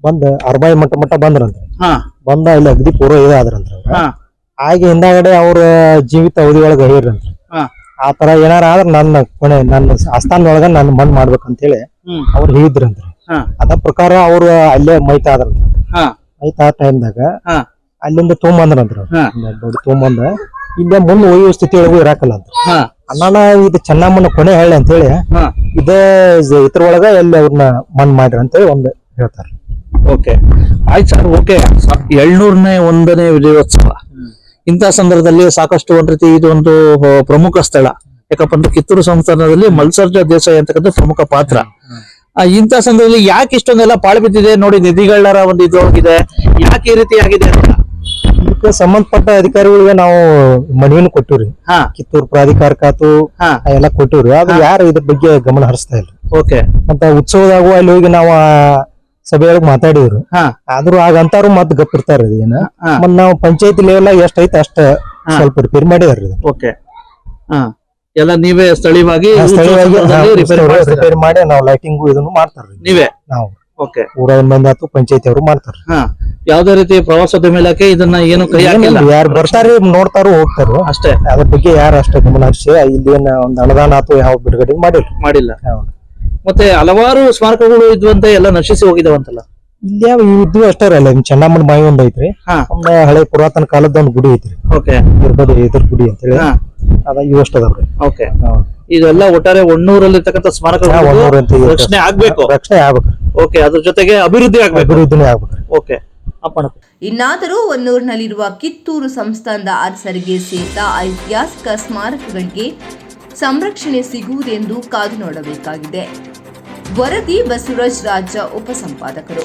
ಬಂದ ಅರ್ಬಾಯಿ ಮಟ್ಟ ಮಟ್ಟ ಬಂದ್ರಂತ ಹಾ. ಬಂದ ಇಲ್ಲಿ ಅಗ್ದಿ ಪೂರ್ವ ಇದಾದ್ರಂತ ಅವ್ರ ಹಾಗೆ ಹಿಂದಾಗಡೆ ಅವ್ರ ಜೀವಿತ ಅವಧಿ ಒಳಗ ಹೇಳಿರಂತ್ರ ಹಾ. ಆ ತರ ಏನಾರ ಆದ್ರೆ ನನ್ನ ಕೊನೆ ನನ್ನ ಆಸ್ಥಾನದೊಳಗ ನನ್ನ ಮಣ್ಣು ಮಾಡ್ಬೇಕಂತೇಳಿ ಅವ್ರು ಹೇಳಿದ್ರಂತ್ರ. ಅದ ಪ್ರಕಾರ ಅವ್ರು ಅಲ್ಲೇ ಮೈತ ಆದ್ರ. ಮೈತ ಆ ಟೈಮ್ದಾಗ ದಾಗ ಅಲ್ಲಿಂದ ತೊಗೊಂಬಂದ್ರಂತ್ರ ತೊಗೊಂಬಂದ ಇಲ್ಲೇ ಮುಂದೆ ಒಯ್ಯುವ ಸ್ಥಿತಿ ಒಳಗೂ ಇರಾಕಲ್ಲ ಅಂತ ಅಣ್ಣ ಅಣ್ಣನ ಇದು ಚೆನ್ನಮ್ಮನ ಕೊನೆ ಹೇಳಿ ಅಂತೇಳಿ ಹೇಳಿ ಇದೇ ಇದ್ರೊಳಗ ಎಲ್ಲಿ ಅವ್ರನ್ನ ಮಣ್ಣು ಮಾಡ್ರಿ ಅಂತೇಳಿ ಒಂದು ಹೇಳ್ತಾರೆ. ಓಕೆ. ಆಯ್ತು ಸರ್ ಓಕೆ. ಏಳ್ನೂರನೇ ಒಂದನೇ ವಿಜಯೋತ್ಸವ. ಇಂಥ ಸಂದರ್ಭದಲ್ಲಿ ಸಾಕಷ್ಟು ಒಂದ್ ರೀತಿ ಇದು ಒಂದು ಪ್ರಮುಖ ಸ್ಥಳ. ಯಾಕಪ್ಪ ಅಂದ್ರೆ ಕಿತ್ತೂರು ಸಂಸ್ಥಾನದಲ್ಲಿ ಮಲ್ಸರ್ಜ ದೇಸಾಯಿ ಅಂತಕ್ಕಂಥ ಪ್ರಮುಖ ಪಾತ್ರ. ಇಂಥ ಸಂದರ್ಭದಲ್ಲಿ ಯಾಕೆ ಇಷ್ಟೊಂದೆಲ್ಲ ಪಾಳು ಬಿದ್ದಿದೆ? ನೋಡಿ ನಿಧಿಗಳರ ಒಂದು ಇದು ಹೋಗಿದೆ ಯಾಕೆ ಈ ರೀತಿ ಆಗಿದೆ ಅಂತ? ಇದಕ್ಕೆ ಸಂಬಂಧಪಟ್ಟ ಅಧಿಕಾರಿಗಳಿಗೆ ನಾವು ಮನವಿನ ಕೊಟ್ಟಿವ್ರಿ ಕಿತ್ತೂರು ಪ್ರಾಧಿಕಾರಕ್ಕಾತು ಎಲ್ಲ ಕೊಟ್ಟಿವ್ರಿ ಅದು ಯಾರು ಇದ್ರ ಬಗ್ಗೆ ಗಮನ ಹರಿಸ್ತಾ ಇಲ್ಲ. ಓಕೆ. ಅಂತ ಉತ್ಸವದಾಗೂ ಅಲ್ಲಿ ಹೋಗಿ ನಾವು ಸಭೆಯೊಳಗ್ ಮಾತಾಡಿದ್ರು. ಹಾ. ಆಗ ಅಂತಾರು ಮತ್ ಗಪ್ಪಿರ್ತಾರ ಏನ. ಹಾ. ಮತ್ ನಾವು ಪಂಚಾಯತಿ ಲೆವೆಲ್ ಎಷ್ಟ್ ಐತೆ ಅಷ್ಟ ಸ್ವಲ್ಪ ರಿಪೇರ್ ಮಾಡಿದಾರ ಓಕೆ. ಹಾ. ಎಲ್ಲ ನೀವೇ ಸ್ಥಳೀಯವಾಗಿ ರಿಪೇರಿ ಮಾಡಿ ನಾವು ಲೈಟಿಂಗು ಇದನ್ನು ಮಾಡ್ತಾರ ನೀವೇ? ನಾವು. ಓಕೆ. ಊರ ಬಂದಾತು ಪಂಚಾಯತಿ ಅವರು ಮಾಡ್ತಾರ ಹಾ. ಯಾವ್ದೇ ರೀತಿ ಪ್ರವಾಸೋದ್ಯಮ ಇಲಾಖೆ ಇದನ್ನ ಏನು ಕೈ ಹಾಕಿಲ್ಲ? ಯಾರು ಬರ್ತಾರೆ ನೋಡ್ತಾರೋ ಹೋಗ್ತಾರೋ. ಅಷ್ಟೇ. ಅದ್ರ ಬಗ್ಗೆ ಯಾರು ಅಷ್ಟೇ ಗಮನ ಹರಿಸಿ ಇಲ್ಲೇನ ಒಂದು ಅನುದಾನ ಆತು ಯಾವ ಬಿಡುಗಡೆ ಮಾಡಿಲ್ಲ. ಮಾಡಿಲ್ಲ. ಮತ್ತೆ ಹಲವಾರು ಸ್ಮಾರಕಗಳು ಇದ್ವಂತೆ ಎಲ್ಲ ನಶಿಸಿ ಹೋಗಿದಾವಂತಲ್ಲ. ಇಲ್ಲಿ ಯಾವ ಇದ್ದು ಅಷ್ಟೇ ಅಲ್ಲ ನಿಮ್ ಚೆನ್ನಮ್ಮನ ಬಾಯಿ ಒಂದ್ ಐತ್ರಿ. ಹಾ. ಒಂದು ಹಳೆ ಪುರಾತನ ಕಾಲದ ಒಂದು ಗುಡಿ ಐತ್ರಿ. ಓಕೆ. ಇರ್ಬೋದು ಇದ್ರ ಗುಡಿ ಅಂತ ಹೇಳಿ. ಹಾ. ಅದ ಇವು ಅಷ್ಟ ಅದಾವ್ರಿ. ಓಕೆ. ಇದೆಲ್ಲ ಒಟ್ಟಾರೆ ಒಣ್ಣೂರಲ್ಲಿರ್ತಕ್ಕಂಥ ಸ್ಮಾರಕಗಳು ಒಣ್ಣೂರು ಅಂತ ಇದೆ. ರಕ್ಷಣೆ ಆಗ್ಬೇಕು. ರಕ್ಷಣೆ ಆಗ್ಬೇಕು. ಓಕೆ ಅದ್ರ ಜೊತೆಗೆ ಅಭಿವೃದ್ಧಿ ಆಗ್ಬೇಕು. ಅಭಿವೃದ್ಧಿ ಆಗ್ಬೇಕ್ರಿ ಓಕೆ. ಅಪ್ಪಣ ಇನ್ನಾದರೂ ಹೊನ್ನೂರಿನಲ್ಲಿರುವ ಕಿತ್ತೂರು ಸಂಸ್ಥಾನದ ಅರಸರಿಗೆ ಸೇರಿದ ಐತಿಹಾಸಿಕ ಸ್ಮಾರಕಗಳಿಗೆ ಸಂರಕ್ಷಣೆ ಸಿಗುವುದೆಂದು ಕಾದು ನೋಡಬೇಕಾಗಿದೆ. ವರದಿ ಬಸವರಾಜ್ ರಾಜ ಉಪಸಂಪಾದಕರು.